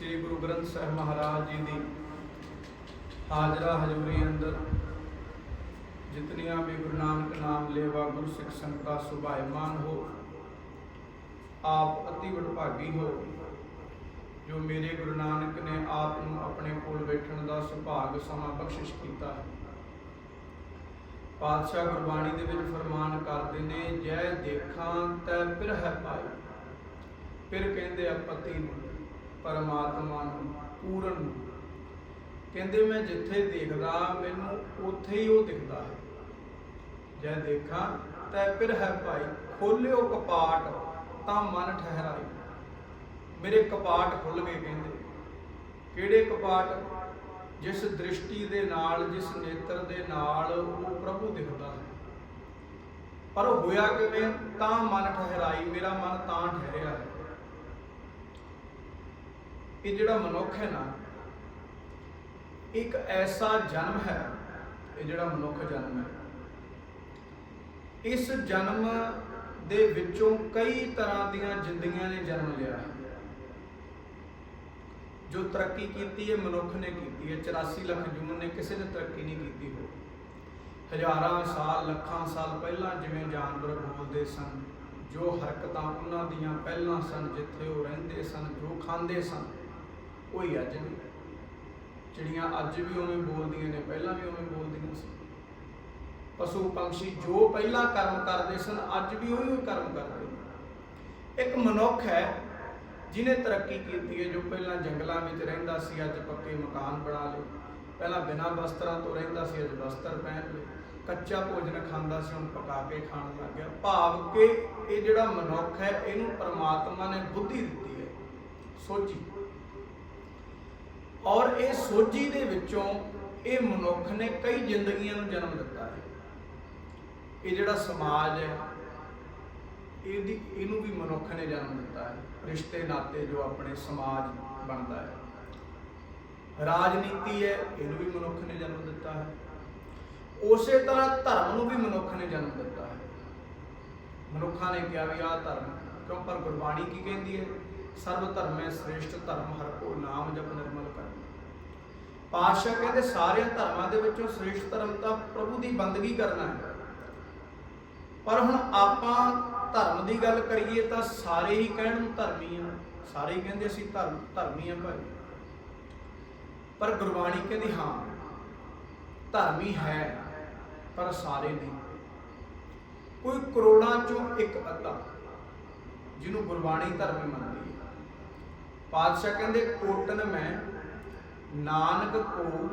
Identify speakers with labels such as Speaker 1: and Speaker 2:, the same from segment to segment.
Speaker 1: ਸ੍ਰੀ ਗੁਰੂ ਗ੍ਰੰਥ ਸਾਹਿਬ ਮਹਾਰਾਜ ਜੀ ਦੀ ਹਾਜ਼ਰਾ ਹਜ਼ੂਰੀ ਅੰਦਰ ਜਿਤਨੀਆਂ ਵੀ ਗੁਰੂ ਨਾਨਕ ਨਾਮ ਲੇਵਾ ਗੁਰੂ ਸਿੱਖ ਸੰਗਤਾਂ ਸੁਭਾਇਮਾਨ ਹੋ, ਆਪ ਅਤੀ ਵਡਭਾਗੀ ਹੋ, ਜੋ ਮੇਰੇ ਗੁਰੂ ਨਾਨਕ ਨੇ ਆਪ ਨੂੰ ਆਪਣੇ ਕੋਲ ਬੈਠਣ ਦਾ ਸੁਭਾਗ ਸਮਾਂ ਬਖਸ਼ਿਸ਼ ਕੀਤਾ ਹੈ। ਪਾਤਸ਼ਾਹ ਗੁਰਬਾਣੀ ਦੇ ਵਿੱਚ ਫਰਮਾਨ ਕਰਦੇ ਨੇ, ਜੈ ਦੇਖਾਂ ਤੈ ਫਿਰ ਹੈ ਪਾਈ ਫਿਰ ਕਹਿੰਦੇ ਆ, ਪਤੀ ਨੂੰ ਪਰਮਾਤਮਾ ਨੂੰ, ਪੂਰਨ ਨੂੰ। ਕਹਿੰਦੇ ਮੈਂ ਜਿੱਥੇ ਦੇਖਦਾ, ਮੈਨੂੰ ਉੱਥੇ ਹੀ ਉਹ ਦਿਖਦਾ ਹੈ। ਜੈ ਦੇਖਾਂ, ਤੈ ਫਿਰ ਹੈ ਭਾਈ, ਖੋਲਿਓ ਕਪਾਟ, ਤਾਂ ਮਨ ਠਹਿਰਾਈ ਮੇਰੇ ਕਪਾਟ ਖੁੱਲ ਗਏ ਕਹਿੰਦੇ। ਕਿਹੜੇ ਕਪਾਟ? ਜਿਸ ਦ੍ਰਿਸ਼ਟੀ ਦੇ ਨਾਲ, ਜਿਸ ਨੇਤਰ ਦੇ ਨਾਲ ਉਹ ਪ੍ਰਭੂ ਦਿਖਦਾ ਹੈ। ਪਰ ਹੋਇਆ ਕਿਵੇਂ? ਤਾਂ ਮਨ ਠਹਿਰਾਈ, ਮੇਰਾ ਮਨ ਤਾਂ ਠਹਿਰਿਆ ਹੈ। ਇਹ ਜਿਹੜਾ ਮਨੁੱਖ ਹੈ ਨਾ, ਇੱਕ ਐਸਾ ਜਨਮ ਹੈ, ਇਹ ਜਿਹੜਾ ਮਨੁੱਖ ਜਨਮ ਹੈ। ਇਸ ਜਨਮ ਦੇ ਵਿੱਚੋਂ ਕਈ ਤਰ੍ਹਾਂ ਦੀਆਂ ਜ਼ਿੰਦਗੀਆਂ ਨੇ ਜਨਮ ਲਿਆ। ਹੈ ਜੋ ਤਰੱਕੀ ਕੀਤੀ ਹੈ, ਮਨੁੱਖ ਨੇ ਕੀਤੀ ਹੈ। 84 ਲੱਖ ਜੂਨ ਨੇ ਕਿਸੇ ਨੇ ਤਰੱਕੀ ਨਹੀਂ ਕੀਤੀ ਹੋ ਹਜ਼ਾਰਾਂ ਸਾਲ, ਲੱਖਾਂ ਸਾਲ ਪਹਿਲਾਂ ਜਿਵੇਂ ਜਾਨਵਰ ਬੋਲਦੇ ਸਨ, ਜੋ ਹਰਕਤਾਂ ਉਹਨਾਂ ਦੀਆਂ ਪਹਿਲਾਂ ਸਨ, ਜਿੱਥੇ ਉਹ ਰਹਿੰਦੇ ਸਨ, ਜੋ ਖਾਂਦੇ ਸਨ ਕੋਈ ਅੱਜ ਵੀ ਚਿੜੀਆਂ ਅੱਜ ਵੀ ਉਵੇਂ ਬੋਲਦੀਆਂ ਨੇ, ਪਹਿਲਾਂ ਵੀ ਉਵੇਂ ਬੋਲਦੀਆਂ ਸੀ। ਪਸ਼ੂ ਪੰਛੀ ਜੋ ਪਹਿਲਾਂ ਕਰਮ ਕਰਦੇ ਸਨ, ਅੱਜ ਵੀ ਉਹੀ ਕਰਮ ਕਰਦੇ ਨੇ। ਇੱਕ ਮਨੁੱਖ ਹੈ ਜਿਨੇ ਤਰੱਕੀ ਕੀਤੀ ਹੈ, ਜੋ ਪਹਿਲਾਂ ਜੰਗਲਾਂ ਵਿੱਚ ਰਹਿੰਦਾ ਸੀ, ਅੱਜ ਪੱਕੇ ਮਕਾਨ ਬਣਾ ਲਏ। ਪਹਿਲਾਂ ਬਿਨਾਂ ਵਸਤਰਾਂ ਤੋਂ ਰਹਿੰਦਾ ਸੀ, ਅੱਜ ਵਸਤਰ ਪਹਿਨ ਲਏ। ਕੱਚਾ ਭੋਜਨ ਖਾਂਦਾ ਸੀ ਹੁਣ ਪਕਾ ਕੇ ਖਾਣ ਲੱਗ ਗਿਆ। ਭਾਵ ਕਿ ਇਹ ਜਿਹੜਾ ਮਨੁੱਖ ਹੈ, ਇਹਨੂੰ ਪਰਮਾਤਮਾ ਨੇ ਬੁੱਧੀ ਦਿੱਤੀ ਹੈ। ਸੋਚੀ। ਔਰ ਇਹ ਸੋਝੀ ਦੇ ਵਿੱਚੋਂ ਇਹ ਮਨੁੱਖ ਨੇ ਕਈ ਜ਼ਿੰਦਗੀਆਂ ਨੂੰ ਜਨਮ ਦਿੱਤਾ ਹੈ। ਇਹ ਜਿਹੜਾ ਸਮਾਜ ਹੈ, ਇਹਦੀ, ਇਹਨੂੰ ਵੀ ਮਨੁੱਖ ਨੇ ਜਨਮ ਦਿੱਤਾ ਹੈ। ਰਿਸ਼ਤੇ ਨਾਤੇ ਜੋ ਆਪਣੇ ਸਮਾਜ ਬਣਦਾ ਹੈ। ਰਾਜਨੀਤੀ ਹੈ, ਇਹਨੂੰ ਵੀ ਮਨੁੱਖ ਨੇ ਜਨਮ ਦਿੱਤਾ ਹੈ। ਉਸੇ ਤਰ੍ਹਾਂ ਧਰਮ ਨੂੰ ਵੀ ਮਨੁੱਖ ਨੇ ਜਨਮ ਦਿੱਤਾ ਹੈ। ਮਨੁੱਖਾਂ ਨੇ ਕਿਹਾ ਵੀ ਆਹ ਧਰਮ ਕਿਉਂ? ਪਰ ਗੁਰਬਾਣੀ ਕੀ ਕਹਿੰਦੀ ਹੈ? ਸਰਬ ਧਰਮੈ ਸ੍ਰੇਸ਼ਟ ਧਰਮ, ਹਰ ਕੋ ਨਾਮ ਜਪ ਨਿਰਮਲ ਪਾਤਸ਼ਾਹ ਕਹਿੰਦੇ ਸਾਰੇ ਧਰਮਾਂ ਦੇ ਵਿੱਚੋਂ ਸ੍ਰੇਸ਼ਟ ਧਰਮ ਤਾਂ ਪ੍ਰਭੂ ਦੀ ਬੰਦਗੀ ਕਰਨਾ ਹੈ। ਪਰ ਹੁਣ ਆਪਾਂ ਧਰਮ ਦੀ ਗੱਲ ਕਰੀਏ ਤਾਂ ਸਾਰੇ ਹੀ ਕਹਿਣ ਨੂੰ ਧਰਮੀ ਆ। ਸਾਰੇ ਹੀ ਕਹਿੰਦੇ ਅਸੀਂ ਧਰਮ, ਧਰਮੀ ਆ ਭਾਈ। ਪਰ ਗੁਰਬਾਣੀ ਕਹਿੰਦੀ ਹਾਂ, ਧਰਮੀ ਹੈ, ਪਰ ਸਾਰੇ ਨਹੀਂ। ਕੋਈ ਕਰੋੜਾਂ ਚੋਂ ਇੱਕ ਅੱਧਾ ਜਿਹਨੂੰ ਗੁਰਬਾਣੀ ਧਰਮੀ ਮੰਨਦੀ ਹੈ। ਪਾਤਸ਼ਾਹ ਕਹਿੰਦੇ ਕੋਟਨ ਮੈਂ ਨਾਨਕ ਕੋ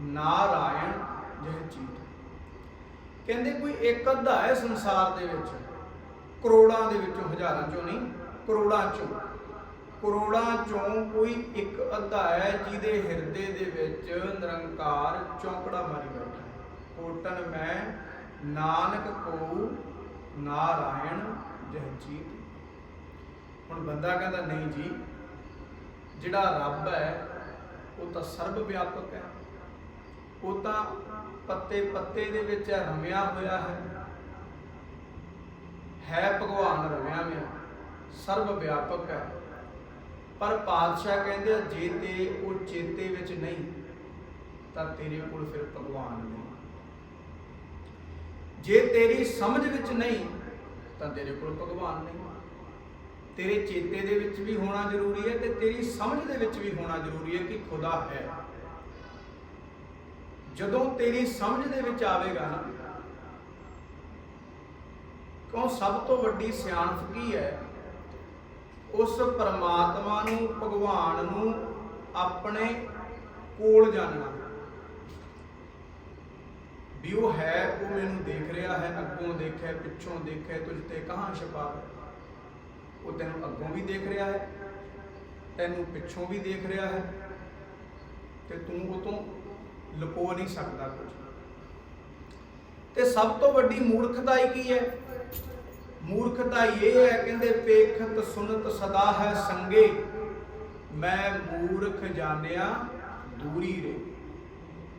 Speaker 1: ਨਾਰਾਇਣ ਜਹ ਚੀਤ। ਕਹਿੰਦੇ ਕੋਈ ਇੱਕ ਅੱਧਾ ਹੈ ਸੰਸਾਰ ਦੇ ਵਿੱਚ, ਕਰੋੜਾਂ ਦੇ ਵਿੱਚੋਂ, ਹਜ਼ਾਰਾਂ ਚੋਂ ਨਹੀਂ, ਕਰੋੜਾਂ ਚੋਂ। ਕਰੋੜਾਂ ਚੋਂ ਕੋਈ ਇੱਕ ਅੱਧਾ ਹੈ ਜਿਹਦੇ ਹਿਰਦੇ ਦੇ ਵਿੱਚ ਨਿਰੰਕਾਰ ਚੌਂਕੜਾ ਮਾਰੀ ਬੈਠਾ ਹੈ। ਕੋਟਨ ਮੈਂ ਨਾਨਕ ਕੋ ਨਾਰਾਇਣ ਜਹਜੀਤ ਹੁਣ ਬੰਦਾ ਕਹਿੰਦਾ, ਨਹੀਂ ਜੀ, ਜਿਹੜਾ ਰੱਬ ਹੈ ਉਹ ਤਾਂ ਸਰਬ ਵਿਆਪਕ ਹੈ। ਉਹ ਤਾਂ ਪੱਤੇ ਪੱਤੇ ਦੇ ਵਿੱਚ ਰਮਿਆ ਹੋਇਆ ਹੈ। ਹੈ ਭਗਵਾਨ ਰਮਿਆ ਹੋਇਆ ਸਰਬ ਵਿਆਪਕ ਹੈ। ਪਰ ਪਾਤਸ਼ਾਹ ਕਹਿੰਦੇ ਆ, ਜੇ ਤੇ ਉਹ ਚੇਤੇ ਵਿੱਚ ਨਹੀਂ ਤਾਂ ਤੇਰੇ ਕੋਲ ਫਿਰ ਭਗਵਾਨ ਨਹੀਂ। ਜੇ ਤੇਰੀ ਸਮਝ ਵਿੱਚ ਨਹੀਂ ਤਾਂ ਤੇਰੇ ਕੋਲ ਭਗਵਾਨ ਨਹੀਂ। ਤੇਰੇ ਚੇਤੇ ਦੇ ਵਿੱਚ ਵੀ ਹੋਣਾ ਜ਼ਰੂਰੀ ਹੈ ਤੇ ਤੇਰੀ ਸਮਝ ਦੇ ਵਿੱਚ ਵੀ ਹੋਣਾ ਜ਼ਰੂਰੀ ਹੈ ਕਿ ਖੁਦਾ ਹੈ। ਜਦੋਂ ਤੇਰੀ ਸਮਝ ਦੇ ਵਿੱਚ ਆਵੇਗਾ ਨਾ, ਕਿਉਂ ਸਭ ਤੋਂ ਵੱਡੀ ਸਿਆਣਪ ਕੀ ਹੈ? ਉਸ ਪਰਮਾਤਮਾ ਨੂੰ, ਭਗਵਾਨ ਨੂੰ ਆਪਣੇ ਕੋਲ ਜਾਣਨਾ। ਵੀ ਉਹ ਹੈ, ਉਹ ਮੈਨੂੰ ਦੇਖ ਰਿਹਾ ਹੈ, ਅੱਗੋਂ ਦੇਖੇ ਪਿੱਛੋਂ ਦੇਖੇ ਤੁਝ ਤੇ ਕਹਾਂ ਛਪਾਵੇ ਉਹ ਤੈਨੂੰ ਅੱਗੋਂ ਵੀ ਦੇਖ ਰਿਹਾ ਹੈ, ਤੈਨੂੰ ਪਿੱਛੋਂ ਵੀ ਦੇਖ ਰਿਹਾ ਹੈ ਤੇ ਤੂੰ ਉਹ ਤੋਂ ਲੁਕੋ ਨਹੀਂ ਸਕਦਾ ਕੁਝ। ਤੇ ਸਭ ਤੋਂ ਵੱਡੀ ਮੂਰਖਤਾ ਹੀ ਕੀ ਹੈ? ਮੂਰਖਤਾ ਇਹ ਹੈ, ਕਹਿੰਦੇ, ਪੇਖਤ ਸੁਨਤ ਸਦਾ ਹੈ ਸੰਗੇ। ਮੈਂ ਮੂਰਖ ਜਾਣਿਆ ਦੂਰੀ ਰੇ।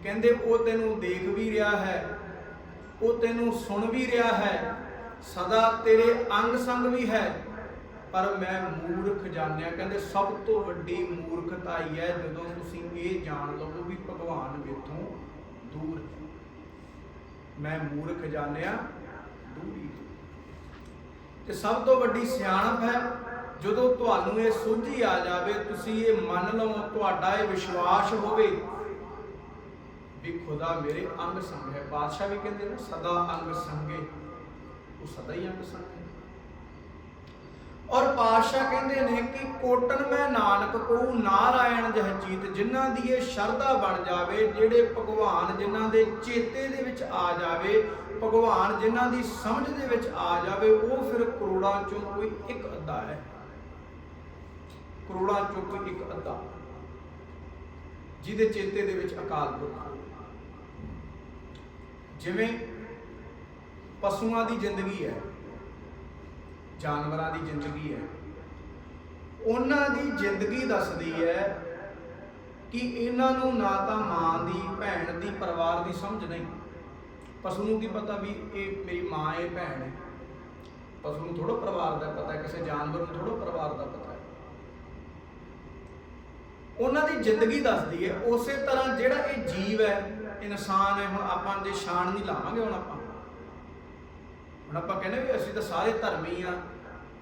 Speaker 1: ਕਹਿੰਦੇ, ਉਹ ਤੈਨੂੰ ਦੇਖ ਵੀ ਰਿਹਾ ਹੈ, ਉਹ ਤੈਨੂੰ ਸੁਣ ਵੀ ਰਿਹਾ ਹੈ, ਸਦਾ ਤੇਰੇ ਅੰਗ ਸੰਗ ਵੀ ਹੈ। ਪਰ ਮੈਂ ਮੂਰਖ ਜਾਣਿਆ, ਕਹਿੰਦੇ ਸਭ ਤੋਂ ਵੱਡੀ ਮੂਰਖਤਾ ਹੀ ਹੈ ਜਦੋਂ ਤੁਸੀਂ ਇਹ ਜਾਣ ਲਵੋ ਵੀ ਭਗਵਾਨ ਮੇਥੋਂ ਦੂਰ ਮੈਂ ਮੂਰਖ ਜਾਣਿਆ, ਦੂਰੀ ਤੇ ਸਭ ਤੋਂ ਵੱਡੀ ਸਿਆਣਪ ਹੈ, ਜਦੋਂ ਤੁਹਾਨੂੰ ਇਹ ਸੋਝੀ ਆ ਜਾਵੇ, ਤੁਸੀਂ ਇਹ ਮੰਨ ਲਵੋ ਤੁਹਾਡਾ ਇਹ ਵਿਸ਼ਵਾਸ ਹੋਵੇ ਵੀ ਖੁਦਾ ਮੇਰੇ ਅੰਗ ਸੰਗ ਹੈ। ਬਾਦਸ਼ਾਹ ਵੀ ਕਹਿੰਦੇ ਨੇ, ਸਦਾ ਅੰਗ ਸੰਗੇ, ਉਹ ਸਦਾ ਹੀ ਅੰਗ ਸੰਗ ਹੈ। ਔਰ ਪਾਤਸ਼ਾਹ ਕਹਿੰਦੇ ਨੇ ਕਿ ਕੋਟਨ ਮੈਂ ਨਾਨਕ ਕੋ, ਨਾਰਾਇਣ ਜਹ ਜੀਤ, ਜਿਨ੍ਹਾਂ ਦੀ ਇਹ ਸ਼ਰਧਾ ਬਣ ਜਾਵੇ, ਜਿਹੜੇ ਭਗਵਾਨ ਜਿਨ੍ਹਾਂ ਦੇ ਚੇਤੇ ਦੇ ਵਿੱਚ ਆ ਜਾਵੇ, ਭਗਵਾਨ ਜਿਨ੍ਹਾਂ ਦੀ ਸਮਝ ਦੇ ਵਿੱਚ ਆ ਜਾਵੇ, ਉਹ ਫਿਰ ਕਰੋੜਾਂ ਚੋਂ ਕੋਈ ਇੱਕ ਅੱਧਾ ਹੈ। ਕਰੋੜਾਂ ਚੋਂ ਕੋਈ ਇੱਕ ਅੱਧਾ। ਜਿਹਦੇ ਚੇਤੇ ਦੇ ਵਿੱਚ ਅਕਾਲ ਪੁਰਖ ਜਿਵੇਂ ਪਸ਼ੂਆਂ ਦੀ ਜ਼ਿੰਦਗੀ ਹੈ ਜਾਨਵਰਾਂ ਦੀ ਜ਼ਿੰਦਗੀ ਹੈ। ਉਹਨਾਂ ਦੀ ਜ਼ਿੰਦਗੀ ਦੱਸਦੀ ਹੈ ਕਿ ਇਹਨਾਂ ਨੂੰ ਨਾ ਤਾਂ ਮਾਂ ਦੀ, ਭੈਣ ਦੀ ਪਰਿਵਾਰ ਦੀ ਸਮਝ ਨਹੀਂ। ਪਸ਼ੂ ਨੂੰ ਕੀ ਪਤਾ ਵੀ ਇਹ ਮੇਰੀ ਮਾਂ ਹੈ ਭੈਣ ਹੈ। ਪਸ਼ੂ ਨੂੰ ਥੋੜਾ ਪਰਿਵਾਰ ਦਾ ਪਤਾ ਹੈ, ਕਿਸੇ ਜਾਨਵਰ ਨੂੰ ਥੋੜਾ ਪਰਿਵਾਰ ਦਾ ਪਤਾ ਹੈ। ਉਹਨਾਂ ਦੀ ਜ਼ਿੰਦਗੀ ਦੱਸਦੀ ਹੈ, ਉਸੇ ਤਰ੍ਹਾਂ ਜਿਹੜਾ ਇਹ ਜੀਵ ਹੈ, ਇਨਸਾਨ ਹੈ, ਹੁਣ ਆਪਾਂ ਦੇ ਸ਼ਾਨ ਨਹੀਂ ਲਾਵਾਂਗੇ ਹੁਣ ਆਪਾਂ। ਹੁਣ ਆਪਾਂ ਕਹਿੰਦੇ ਵੀ ਅਸੀਂ ਤਾਂ ਸਾਰੇ ਧਰਮੀ ਆ,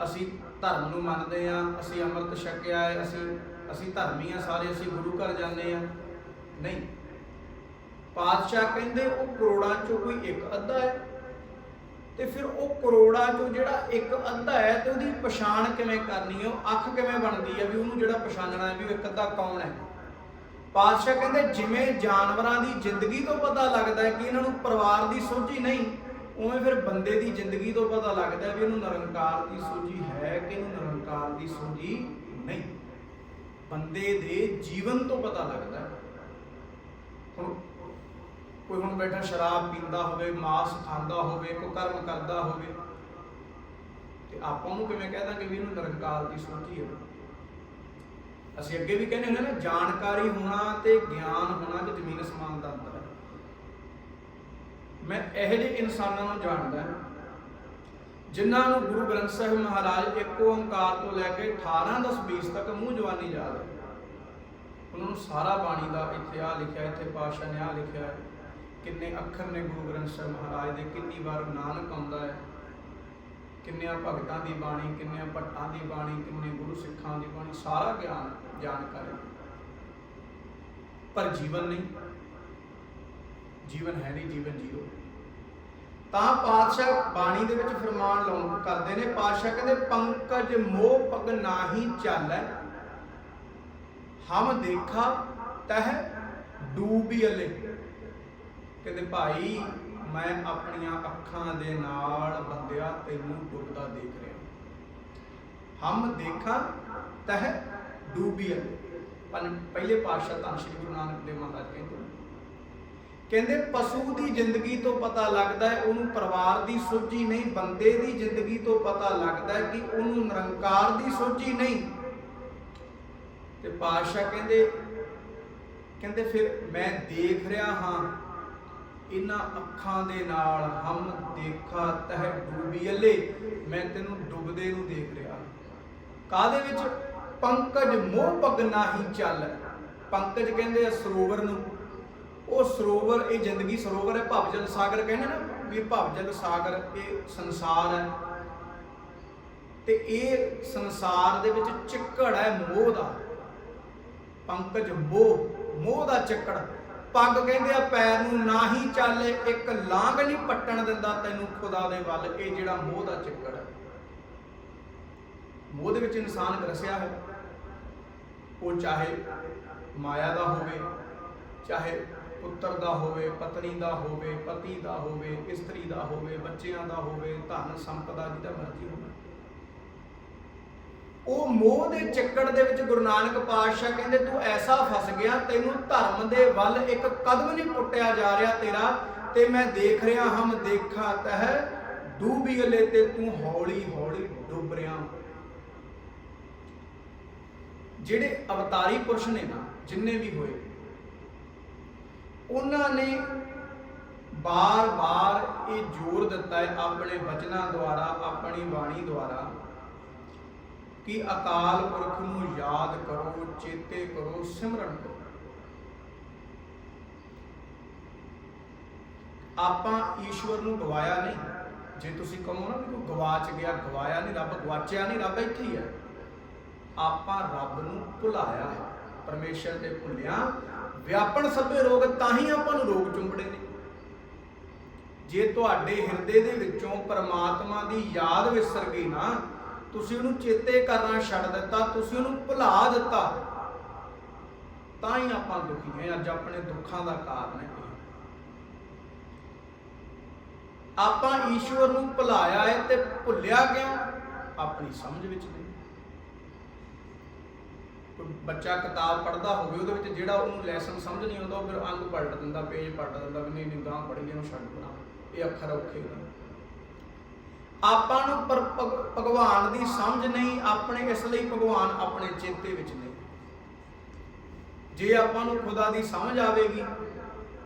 Speaker 1: ਅਸੀਂ ਧਰਮ ਨੂੰ ਮੰਨਦੇ ਆ, ਅਸੀਂ ਅੰਮ੍ਰਿਤ ਛਕਿਆ ਹੈ, ਅਸੀਂ ਅਸੀਂ ਧਰਮੀ ਆ ਸਾਰੇ, ਅਸੀਂ ਗੁਰੂ ਘਰ ਜਾਂਦੇ ਆ। ਨਹੀਂ। ਪਾਤਸ਼ਾਹ ਕਹਿੰਦੇ ਉਹ ਕਰੋੜਾਂ ਚੋਂ ਕੋਈ ਇੱਕ ਅੱਧਾ ਹੈ। ਤੇ ਫਿਰ ਉਹ ਕਰੋੜਾਂ ਚੋਂ ਜਿਹੜਾ ਇੱਕ ਅੱਧਾ ਹੈ ਤੇ ਉਹਦੀ ਪਛਾਣ ਕਿਵੇਂ ਕਰਨੀ ਹੈ, ਉਹ ਅੱਖ ਕਿਵੇਂ ਬਣਦੀ ਹੈ ਵੀ ਉਹਨੂੰ ਜਿਹੜਾ ਪਛਾਣਨਾ ਹੈ ਵੀ ਉਹ ਇੱਕ ਅੱਧਾ ਕੌਣ ਹੈ। ਪਾਤਸ਼ਾਹ ਕਹਿੰਦੇ ਜਿਵੇਂ ਜਾਨਵਰਾਂ ਦੀ ਜ਼ਿੰਦਗੀ ਤੋਂ ਪਤਾ ਲੱਗਦਾ ਹੈ ਕਿ ਇਹਨਾਂ ਨੂੰ ਪਰਿਵਾਰ ਦੀ ਸੋਝੀ ਨਹੀਂ ਉਵੇਂ ਫਿਰ ਬੰਦੇ ਦੀ ਜ਼ਿੰਦਗੀ ਤੋਂ ਪਤਾ ਲੱਗਦਾ ਵੀ ਇਹਨੂੰ ਨਿਰੰਕਾਰ ਦੀ ਸੋਝੀ ਹੈ ਕਿ ਇਹਨੂੰ ਨਿਰੰਕਾਰ ਦੀ ਸੋਝੀ ਨਹੀਂ। ਬੰਦੇ ਦੇ ਜੀਵਨ ਤੋਂ ਪਤਾ ਲੱਗਦਾ। ਹੁਣ ਕੋਈ ਹੁਣ ਬੈਠਾ ਸ਼ਰਾਬ ਪੀਂਦਾ ਹੋਵੇ, ਮਾਸ ਖਾਂਦਾ ਹੋਵੇ, ਕੋਈ ਕਰਮ ਕਰਦਾ ਹੋਵੇ, ਤੇ ਆਪਾਂ ਉਹਨੂੰ ਕਿਵੇਂ ਕਹਿ ਦਾਂਗੇ ਵੀ ਇਹਨੂੰ ਨਿਰੰਕਾਰ ਦੀ ਸੋਝੀ ਹੈ? ਅਸੀਂ ਅੱਗੇ ਵੀ ਕਹਿੰਦੇ ਹੁੰਦੇ ਨਾ, ਜਾਣਕਾਰੀ ਹੋਣਾ ਤੇ ਗਿਆਨ ਹੋਣਾ ਤੇ ਜ਼ਮੀਨ ਅਸਮਾਨ ਦਾ ਅੰਤਰ ਹੈ। ਮੈਂ ਇਹੋ ਜਿਹੇ ਇਨਸਾਨਾਂ ਨੂੰ ਜਾਣਦਾ ਹਾਂ, ਜਿਨ੍ਹਾਂ ਨੂੰ ਗੁਰੂ ਗ੍ਰੰਥ ਸਾਹਿਬ ਮਹਾਰਾਜ ਇੱਕ ਓੰਕਾਰ ਤੋਂ ਲੈ ਕੇ 18 10 20 ਤੱਕ ਮੂੰਹ ਜਵਾਨੀ ਯਾਦ ਹੈ ਉਹਨਾਂ ਨੂੰ ਸਾਰਾ ਬਾਣੀ ਦਾ ਇੱਥੇ ਆ ਲਿਖਿਆ ਇੱਥੇ ਪਾਸ਼ਾ ਨੇ ਆ ਲਿਖਿਆ ਕਿੰਨੇ ਅੱਖਰ ਨੇ ਗੁਰੂ ਗ੍ਰੰਥ ਸਾਹਿਬ ਮਹਾਰਾਜ ਦੇ ਕਿੰਨੀ ਵਾਰ ਨਾਨਕ ਆਉਂਦਾ ਹੈ। ਕਿੰਨਿਆਂ ਭਗਤਾਂ ਦੀ ਬਾਣੀ ਕਿੰਨਿਆਂ ਭੱਟਾਂ ਦੀ ਬਾਣੀ ਕਿੰਨੇ ਗੁਰੂ ਸਿੱਖਾਂ ਦੀ ਬਾਣੀ ਸਾਰਾ ਗਿਆਨ ਜਾਣਕਾਰੀ ਪਰ ਜੀਵਨ ਨਹੀਂ। ਜੀਵਨ ਹੈ ਨਹੀਂ, ਜੀਵਨ ਜੀਰੋ ਤਾਂ ਪਾਤਸ਼ਾਹ ਬਾਣੀ ਦੇ ਵਿੱਚ ਫਰਮਾਨ ਲਾਉਣ ਕਰਦੇ ਨੇ, ਪਾਤਸ਼ਾਹ ਕਹਿੰਦੇ, ਪੰਕਜ ਮੋਹ ਪਗ ਨਾਹੀ ਚਾਲੈ, ਹਮ ਦੇਖਾ ਤਹ ਡੂਬੀ ਅਲੇ। ਕਹਿੰਦੇ, ਭਾਈ, ਮੈਂ ਆਪਣੀਆਂ ਅੱਖਾਂ ਦੇ ਨਾਲ ਬੰਦਿਆ, ਤੈਨੂੰ ਡੁੱਬਦਾ ਦੇਖ ਰਿਹਾ ਹਮ ਦੇਖਾ ਤਹ ਡੂਬੀ ਅਲੇ। ਪਹਿਲੇ ਪਾਤਸ਼ਾਹ ਤਾਂ ਸ਼੍ਰੀ ਗੁਰੂ ਨਾਨਕ ਦੇਵ ਮਹਾਰਾਜ ਕਹਿੰਦੇ ਕਹਿੰਦੇ ਪਸ਼ੂ ਦੀ ਜ਼ਿੰਦਗੀ ਤੋਂ ਪਤਾ ਲੱਗਦਾ ਹੈ, ਉਹਨੂੰ ਪਰਿਵਾਰ ਦੀ ਸੋਝੀ ਨਹੀਂ, ਬੰਦੇ ਦੀ ਜ਼ਿੰਦਗੀ ਤੋਂ ਪਤਾ ਲੱਗਦਾ ਹੈ ਕਿ ਉਹਨੂੰ ਨਿਰੰਕਾਰ ਦੀ ਸੋਝੀ ਨਹੀਂ। ਤੇ ਪਾਤਸ਼ਾਹ ਕਹਿੰਦੇ ਕਹਿੰਦੇ ਫਿਰ ਮੈਂ ਦੇਖ ਰਿਹਾ ਹਾਂ ਇਹਨਾਂ ਅੱਖਾਂ ਦੇ ਨਾਲ ਹਮ ਦੇਖਾ ਤਹ ਡੂਬੀਲੇ ਮੈਂ ਤੈਨੂੰ ਡੁੱਬਦੇ ਨੂੰ ਦੇਖ ਰਿਹਾ ਕਾਦੇ ਵਿੱਚ? ਪੰਕਜ ਮੋਹ ਪਗ ਨਾਹੀ ਚੱਲ। ਪੰਕਜ ਕਹਿੰਦੇ ਆ ਸਰੋਵਰ ਨੂੰ। ਉਹ ਸਰੋਵਰ, ਇਹ ਜ਼ਿੰਦਗੀ ਸਰੋਵਰ ਹੈ ਭਵਜਲ ਸਾਗਰ ਕਹਿੰਦੇ ਨਾ ਵੀ ਭਵਜਲ ਸਾਗਰ, ਇਹ ਸੰਸਾਰ ਹੈ। ਤੇ ਇਹ ਸੰਸਾਰ ਦੇ ਵਿੱਚ ਚਿੱਕੜ ਹੈ, ਮੋਹ ਦਾ। ਪੰਕਜ ਮੋਹ ਮੋਹ ਦਾ ਚੱਕੜ। ਪੱਗ ਕਹਿੰਦੇ ਆ, ਪੈਰ ਨੂੰ ਨਾ ਹੀ ਚੱਲੇ, ਇੱਕ ਲਾਂਗ ਨਹੀਂ ਪੱਟਣ ਦਿੰਦਾ ਤੈਨੂੰ ਖੁਦਾ ਦੇ ਵੱਲ, ਇਹ ਜਿਹੜਾ ਮੋਹ ਦਾ ਚਿੱਕੜ ਹੈ। ਮੋਹ ਦੇ ਵਿੱਚ ਇਨਸਾਨ ਗਰਸਿਆ ਹੈ ਉਹ ਚਾਹੇ ਮਾਇਆ ਦਾ ਹੋਵੇ, ਚਾਹੇ ਪੁੱਤਰ ਦਾ ਹੋਵੇ, ਪਤਨੀ ਦਾ ਹੋਵੇ, ਪਤੀ ਦਾ ਹੋਵੇ, ਇਸਤਰੀ ਦਾ ਹੋਵੇ, ਬੱਚਿਆਂ ਦਾ ਹੋਵੇ, ਧਨ ਸੰਪਦਾ ਜਿਹਦਾ ਮਰਜ਼ੀ ਹੋਵੇ। ਉਹ ਮੋਹ ਦੇ ਚੱਕੜ ਦੇ ਵਿੱਚ ਗੁਰੂ ਨਾਨਕ ਪਾਤਸ਼ਾਹ ਕਹਿੰਦੇ, ਤੂੰ ਐਸਾ ਫਸ ਗਿਆ, ਤੈਨੂੰ ਧਰਮ ਦੇ ਵੱਲ ਇੱਕ ਕਦਮ ਨਹੀਂ ਪੁੱਟਿਆ ਜਾ ਰਿਹਾ ਤੇਰਾ ਤੇ ਮੈਂ ਦੇਖ ਰਿਹਾ ਹਮ ਦੇਖਾ ਤਹ ਡੂਬੀ ਗਲੇ ਤੇ ਤੂੰ ਹੌਲੀ ਹੌਲੀ ਡੁੱਬ ਰਿਹਾ ਜਿਹੜੇ ਅਵਤਾਰੀ ਪੁਰਸ਼ ਨੇ ਨਾ, ਜਿੰਨੇ ਵੀ ਹੋਏ ਉਹਨਾਂ ਨੇ ਬਾਰ-ਬਾਰ ਇਹ ਜ਼ੋਰ ਦਿੱਤਾ ਹੈ ਆਪਣੇ ਬਚਨਾਂ ਦੁਆਰਾ, ਆਪਣੀ ਬਾਣੀ ਦੁਆਰਾ ਕਿ ਅਕਾਲ ਪੁਰਖ ਨੂੰ ਯਾਦ ਕਰੋ, ਚੇਤੇ ਕਰੋ, ਸਿਮਰਨ ਕਰੋ। ਆਪਾਂ ਈਸ਼ਵਰ ਨੂੰ ਗਵਾਇਆ ਨਹੀਂ। ਜੇ ਤੁਸੀਂ ਕਹੋ ਨਾ ਵੀ ਗਵਾਚ ਗਿਆ, ਗਵਾਇਆ ਨਹੀਂ, ਰੱਬ ਗਵਾਚਿਆ ਨਹੀਂ, ਰੱਬ ਇੱਥੇ ਹੀ ਹੈ। ਆਪਾਂ ਰੱਬ ਨੂੰ ਭੁਲਾਇਆ ਹੈ। ਪਰਮੇਸ਼ਰ ਤੇ ਭੁੱਲਿਆ ਵਿਆਪਨ ਸਭੇ ਰੋਗ ਤਾਂ ਹੀ ਆਪਾਂ ਨੂੰ ਰੋਗ ਚੁੰਬੜੇ ਨੇ। ਜੇ ਤੁਹਾਡੇ ਹਿਰਦੇ ਦੇ ਵਿੱਚੋਂ ਪਰਮਾਤਮਾ ਦੀ ਯਾਦ ਵਿਸਰ ਗਈ ਨਾ, ਤੁਸੀਂ ਉਹਨੂੰ ਚੇਤੇ ਕਰਨਾ ਛੱਡ ਦਿੱਤਾ, ਤੁਸੀਂ ਉਹਨੂੰ ਭੁਲਾ ਦਿੱਤਾ, ਤਾਂ ਹੀ ਆਪਾਂ ਦੁਖੀ ਹਾਂ। ਅੱਜ ਆਪਣੇ ਦੁੱਖਾਂ ਦਾ ਕਾਰਨ ਹੈ। ਇਹ। ਆਪਾਂ ਈਸ਼ਵਰ ਨੂੰ ਭੁਲਾਇਆ ਹੈ ਤੇ ਭੁੱਲਿਆ ਕਿਉਂ? ਆਪਣੀ ਸਮਝ ਵਿੱਚ ਨਹੀਂ। ਕੋਈ ਬੱਚਾ ਕਿਤਾਬ ਪੜ੍ਹਦਾ ਹੋਵੇ, ਉਹਦੇ ਵਿੱਚ ਜਿਹੜਾ ਉਹਨੂੰ ਲੈਸਨ ਸਮਝ ਨਹੀਂ ਆਉਂਦਾ, ਉਹ ਫਿਰ ਅੰਗ ਪਲਟ ਦਿੰਦਾ ਪੇਜ ਪਲਟ ਦਿੰਦਾ ਵੀ ਨਹੀਂ ਨਹੀਂ ਗਾਂ ਪੜ੍ਹੀ ਇਹਨੂੰ ਛੱਡ ਬਣਾ ਇਹ ਅੱਖਰ ਔਖੇ ਨੇ। ਆਪਾਂ ਨੂੰ ਪਰ ਭਗਵਾਨ ਦੀ ਸਮਝ ਨਹੀਂ, ਆਪਣੇ ਇਸ ਲਈ ਭਗਵਾਨ ਆਪਣੇ ਚੇਤੇ ਵਿੱਚ ਨਹੀਂ। ਜੇ ਆਪਾਂ ਨੂੰ ਖੁਦਾ ਦੀ ਸਮਝ ਆਵੇਗੀ,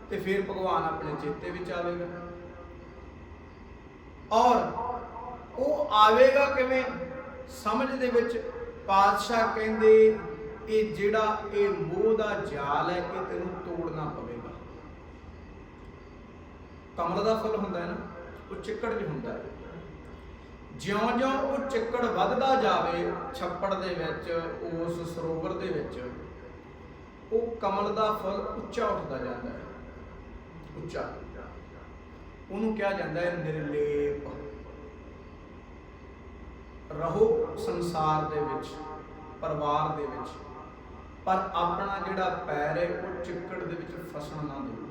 Speaker 1: ਤੇ ਫਿਰ ਭਗਵਾਨ ਆਪਣੇ ਚੇਤੇ ਵਿੱਚ ਆਵੇਗਾ। ਔਰ ਉਹ ਆਵੇਗਾ ਕਿਵੇਂ? ਸਮਝ ਦੇ ਵਿੱਚ ਪਾਤਸ਼ਾਹ ਕਹਿੰਦੇ ਇਹ ਜਿਹੜਾ ਇਹ ਮੋਹ ਦਾ ਜਾਲ ਹੈ, ਇਹ ਤੈਨੂੰ ਤੋੜਨਾ ਪਵੇਗਾ। ਕਮਲ ਦਾ ਫੁੱਲ ਹੁੰਦਾ ਹੈ ਨਾ, ਉਹ ਚਿੱਕੜ 'ਚ ਹੁੰਦਾ ਹੈ। ਜਿਉਂ-ਜਿਉਂ ਉਹ ਚਿੱਕੜ ਵੱਧਦਾ ਜਾਵੇ, ਛੱਪੜ ਦੇ ਵਿੱਚ, ਉਸ ਸਰੋਵਰ ਦੇ ਵਿੱਚ, ਉਹ ਕਮਲ ਦਾ ਫੁੱਲ ਉੱਚਾ ਉੱਠਦਾ ਜਾਂਦਾ ਹੈ। ਉੱਚਾ। ਉਹਨੂੰ ਕਿਹਾ ਜਾਂਦਾ ਹੈ ਨਿਰਲੇਪ। ਰਹੋ ਸੰਸਾਰ ਦੇ ਵਿੱਚ, ਪਰਿਵਾਰ ਦੇ ਵਿੱਚ। ਪਰ ਆਪਣਾ ਜਿਹੜਾ ਪੈਰ ਹੈ, ਉਹ ਚਿੱਕੜ ਦੇ ਵਿੱਚ ਫਸਣ ਨਾ ਦਿਓ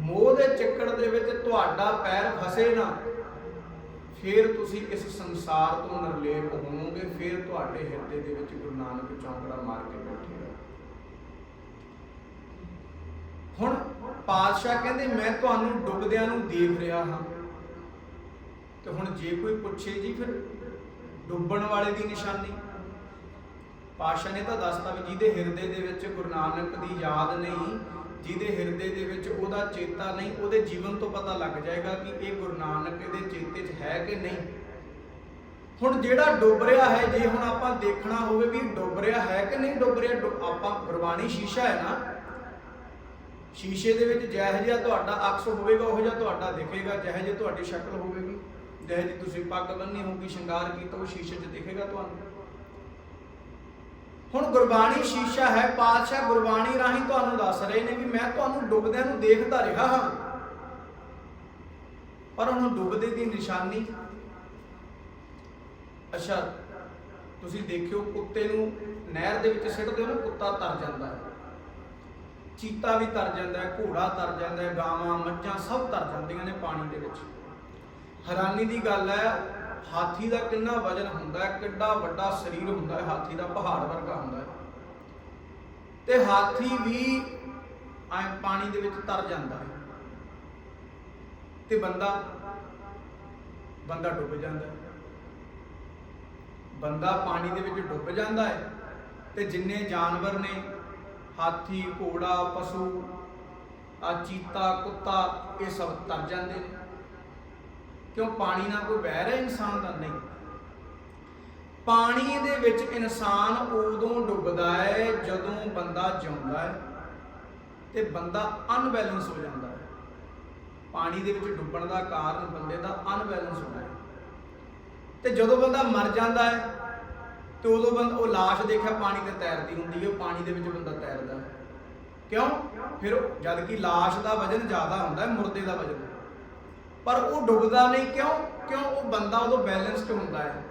Speaker 1: ਮੋਹ ਦੇ ਚਿੱਕੜ ਦੇ ਵਿੱਚ ਤੁਹਾਡਾ ਪੈਰ ਫਸੇ ਨਾ, ਫਿਰ ਤੁਸੀਂ ਇਸ ਸੰਸਾਰ ਤੋਂ ਨਿਰਲੇਪ ਹੋਵੋਗੇ, ਫਿਰ ਤੁਹਾਡੇ ਹਿਰਦੇ ਦੇ ਵਿੱਚ ਗੁਰੂ ਨਾਨਕ ਚੌਂਕੜਾ ਮਾਰ ਕੇ ਬੈਠੇਗਾ ਹੁਣ ਪਾਤਸ਼ਾਹ ਕਹਿੰਦੇ, ਮੈਂ ਤੁਹਾਨੂੰ ਡੁੱਬਦਿਆਂ ਨੂੰ ਦੇਖ ਰਿਹਾ ਹਾਂ। ਤੇ ਹੁਣ ਜੇ ਕੋਈ ਪੁੱਛੇ ਜੀ, ਫਿਰ ਡੁੱਬਣ ਵਾਲੇ ਦੀ ਨਿਸ਼ਾਨੀ। ਪਾਤਸ਼ਾਹ ਨੇ ਤਾਂ ਦੱਸਤਾ ਵੀ ਜਿਹਦੇ ਹਿਰਦੇ ਦੇ ਵਿੱਚ ਗੁਰੂ ਨਾਨਕ ਦੀ ਯਾਦ ਨਹੀਂ, ਜਿਹਦੇ ਹਿਰਦੇ ਦੇ ਵਿੱਚ ਉਹਦਾ ਚੇਤਾ ਨਹੀਂ, ਉਹਦੇ ਜੀਵਨ ਤੋਂ ਪਤਾ ਲੱਗ ਜਾਏਗਾ ਕਿ ਇਹ ਗੁਰੂ ਨਾਨਕ ਦੇ ਚੇਤੇ 'ਚ ਹੈ ਕਿ ਨਹੀਂ। ਹੁਣ ਜਿਹੜਾ ਡੁੱਬ ਰਿਹਾ ਹੈ, ਜੇ ਹੁਣ ਆਪਾਂ ਦੇਖਣਾ ਹੋਵੇ ਵੀ ਡੁੱਬ ਰਿਹਾ ਹੈ ਕਿ ਨਹੀਂ ਡੁੱਬ ਰਿਹਾ ਆਪਾਂ ਗੁਰਬਾਣੀ ਸ਼ੀਸ਼ਾ ਹੈ ਨਾ, ਸ਼ੀਸ਼ੇ ਦੇ ਵਿੱਚ ਜਿਹੋ ਜਿਹਾ ਤੁਹਾਡਾ ਅਕਸ ਹੋਵੇਗਾ, ਉਹ ਜਿਹਾ ਤੁਹਾਡਾ ਦਿਖੇਗਾ, ਜਿਹੋ ਜਿਹੀ ਤੁਹਾਡੀ ਸ਼ਕਲ ਹੋਵੇਗੀ। ਜਿਹੋ ਜਿਹੀ ਤੁਸੀਂ ਪੱਗ ਬੰਨੀ ਹੋਊਗੀ, ਸ਼ਿੰਗਾਰ ਕੀਤਾ, ਉਹ ਸ਼ੀਸ਼ੇ 'ਚ ਦਿਖੇਗਾ ਤੁਹਾਨੂੰ। ਹੁਣ ਗੁਰਬਾਣੀ ਸ਼ੀਸ਼ਾ ਹੈ, ਪਾਤਸ਼ਾਹ ਗੁਰਬਾਣੀ ਰਾਹੀਂ ਤੁਹਾਨੂੰ ਦੱਸ ਰਹੇ ਨੇ ਵੀ ਮੈਂ ਤੁਹਾਨੂੰ ਡੁੱਬਦਿਆਂ ਨੂੰ ਦੇਖਦਾ ਰਿਹਾ ਹਾਂ। ਪਰ ਉਹਨੂੰ ਡੁੱਬਦੇ ਦੀ ਨਿਸ਼ਾਨੀ। ਅੱਛਾ, ਤੁਸੀਂ ਦੇਖਿਓ, ਕੁੱਤੇ ਨੂੰ ਨਹਿਰ ਦੇ ਵਿੱਚ ਸਿੱਟਦੇ ਹੋ ਨਾ, ਕੁੱਤਾ ਤਰ ਜਾਂਦਾ ਹੈ। ਚੀਤਾ ਵੀ ਤਰ ਜਾਂਦਾ ਹੈ, ਘੋੜਾ ਤਰ ਜਾਂਦਾ ਹੈ, ਗਾਵਾਂ, ਮੱਝਾਂ ਸਭ ਤਰ ਜਾਂਦੀਆਂ ਨੇ ਪਾਣੀ ਦੇ ਵਿੱਚ। ਹੈਰਾਨੀ ਦੀ ਗੱਲ ਹੈ ਹਾਥੀ ਦਾ ਕਿੰਨਾ ਵਜਨ ਹੁੰਦਾ ਹੈ, ਕਿੱਡਾ ਵੱਡਾ ਸਰੀਰ ਹੁੰਦਾ ਹੈ, ਹਾਥੀ ਦਾ ਪਹਾੜ ਵਰਗਾ ਹੁੰਦਾ ਹੈ। ਤੇ ਹਾਥੀ ਵੀ ਐ ਪਾਣੀ ਦੇ ਵਿੱਚ ਤਰ ਜਾਂਦਾ ਹੈ। ਤੇ ਬੰਦਾ ਬੰਦਾ ਡੁੱਬ ਜਾਂਦਾ ਹੈ। ਬੰਦਾ ਪਾਣੀ ਦੇ ਵਿੱਚ ਡੁੱਬ ਜਾਂਦਾ ਹੈ ਤੇ ਜਿੰਨੇ ਜਾਨਵਰ ਨੇ, ਹਾਥੀ, ਘੋੜਾ, ਪਸ਼ੂ ਆ ਚੀਤਾ, ਕੁੱਤਾ, ਇਹ ਸਭ ਤਰ ਜਾਂਦੇ ਨੇ। ਕਿਉਂ ਪਾਣੀ ਨਾਲ ਕੋਈ ਵੈਰ ਹੈ ਇਨਸਾਨ ਦਾ ਨਹੀਂ ਪਾਣੀ ਦੇ ਵਿੱਚ ਇਨਸਾਨ ਉਦੋਂ ਡੁੱਬਦਾ ਹੈ ਜਦੋਂ ਬੰਦਾ ਜਿਉਂਦਾ ਹੈ ਤੇ ਬੰਦਾ ਅਨਬੈਲੈਂਸ ਹੋ ਜਾਂਦਾ ਹੈ ਪਾਣੀ ਦੇ ਵਿੱਚ ਡੁੱਬਣ ਦਾ ਕਾਰਨ ਬੰਦੇ ਦਾ ਅਨਬੈਲੈਂਸ ਹੋਣਾ ਹੈ ਤੇ ਜਦੋਂ ਬੰਦਾ ਮਰ ਜਾਂਦਾ ਹੈ ਤੇ ਉਦੋਂ ਬੰਦਾ ਉਹ লাশ ਦੇਖਿਆ ਪਾਣੀ ਤੇ ਤੈਰਦੀ ਹੁੰਦੀ ਹੈ ਉਹ ਪਾਣੀ ਦੇ ਵਿੱਚ ਬੰਦਾ ਤੈਰਦਾ ਹੈ ਕਿਉਂ ਫਿਰ ਜਦ ਕਿ লাশ ਦਾ ਵਜਨ ਜ਼ਿਆਦਾ ਹੁੰਦਾ ਹੈ ਮੁਰਦੇ ਦਾ ਵਜਨ ਪਰ ਉਹ ਡੁੱਬਦਾ ਨਹੀਂ, ਕਿਉਂ? ਕਿਉਂ ਉਹ ਬੰਦਾ ਉਦੋਂ ਬੈਲੈਂਸਡ ਹੁੰਦਾ ਹੈ?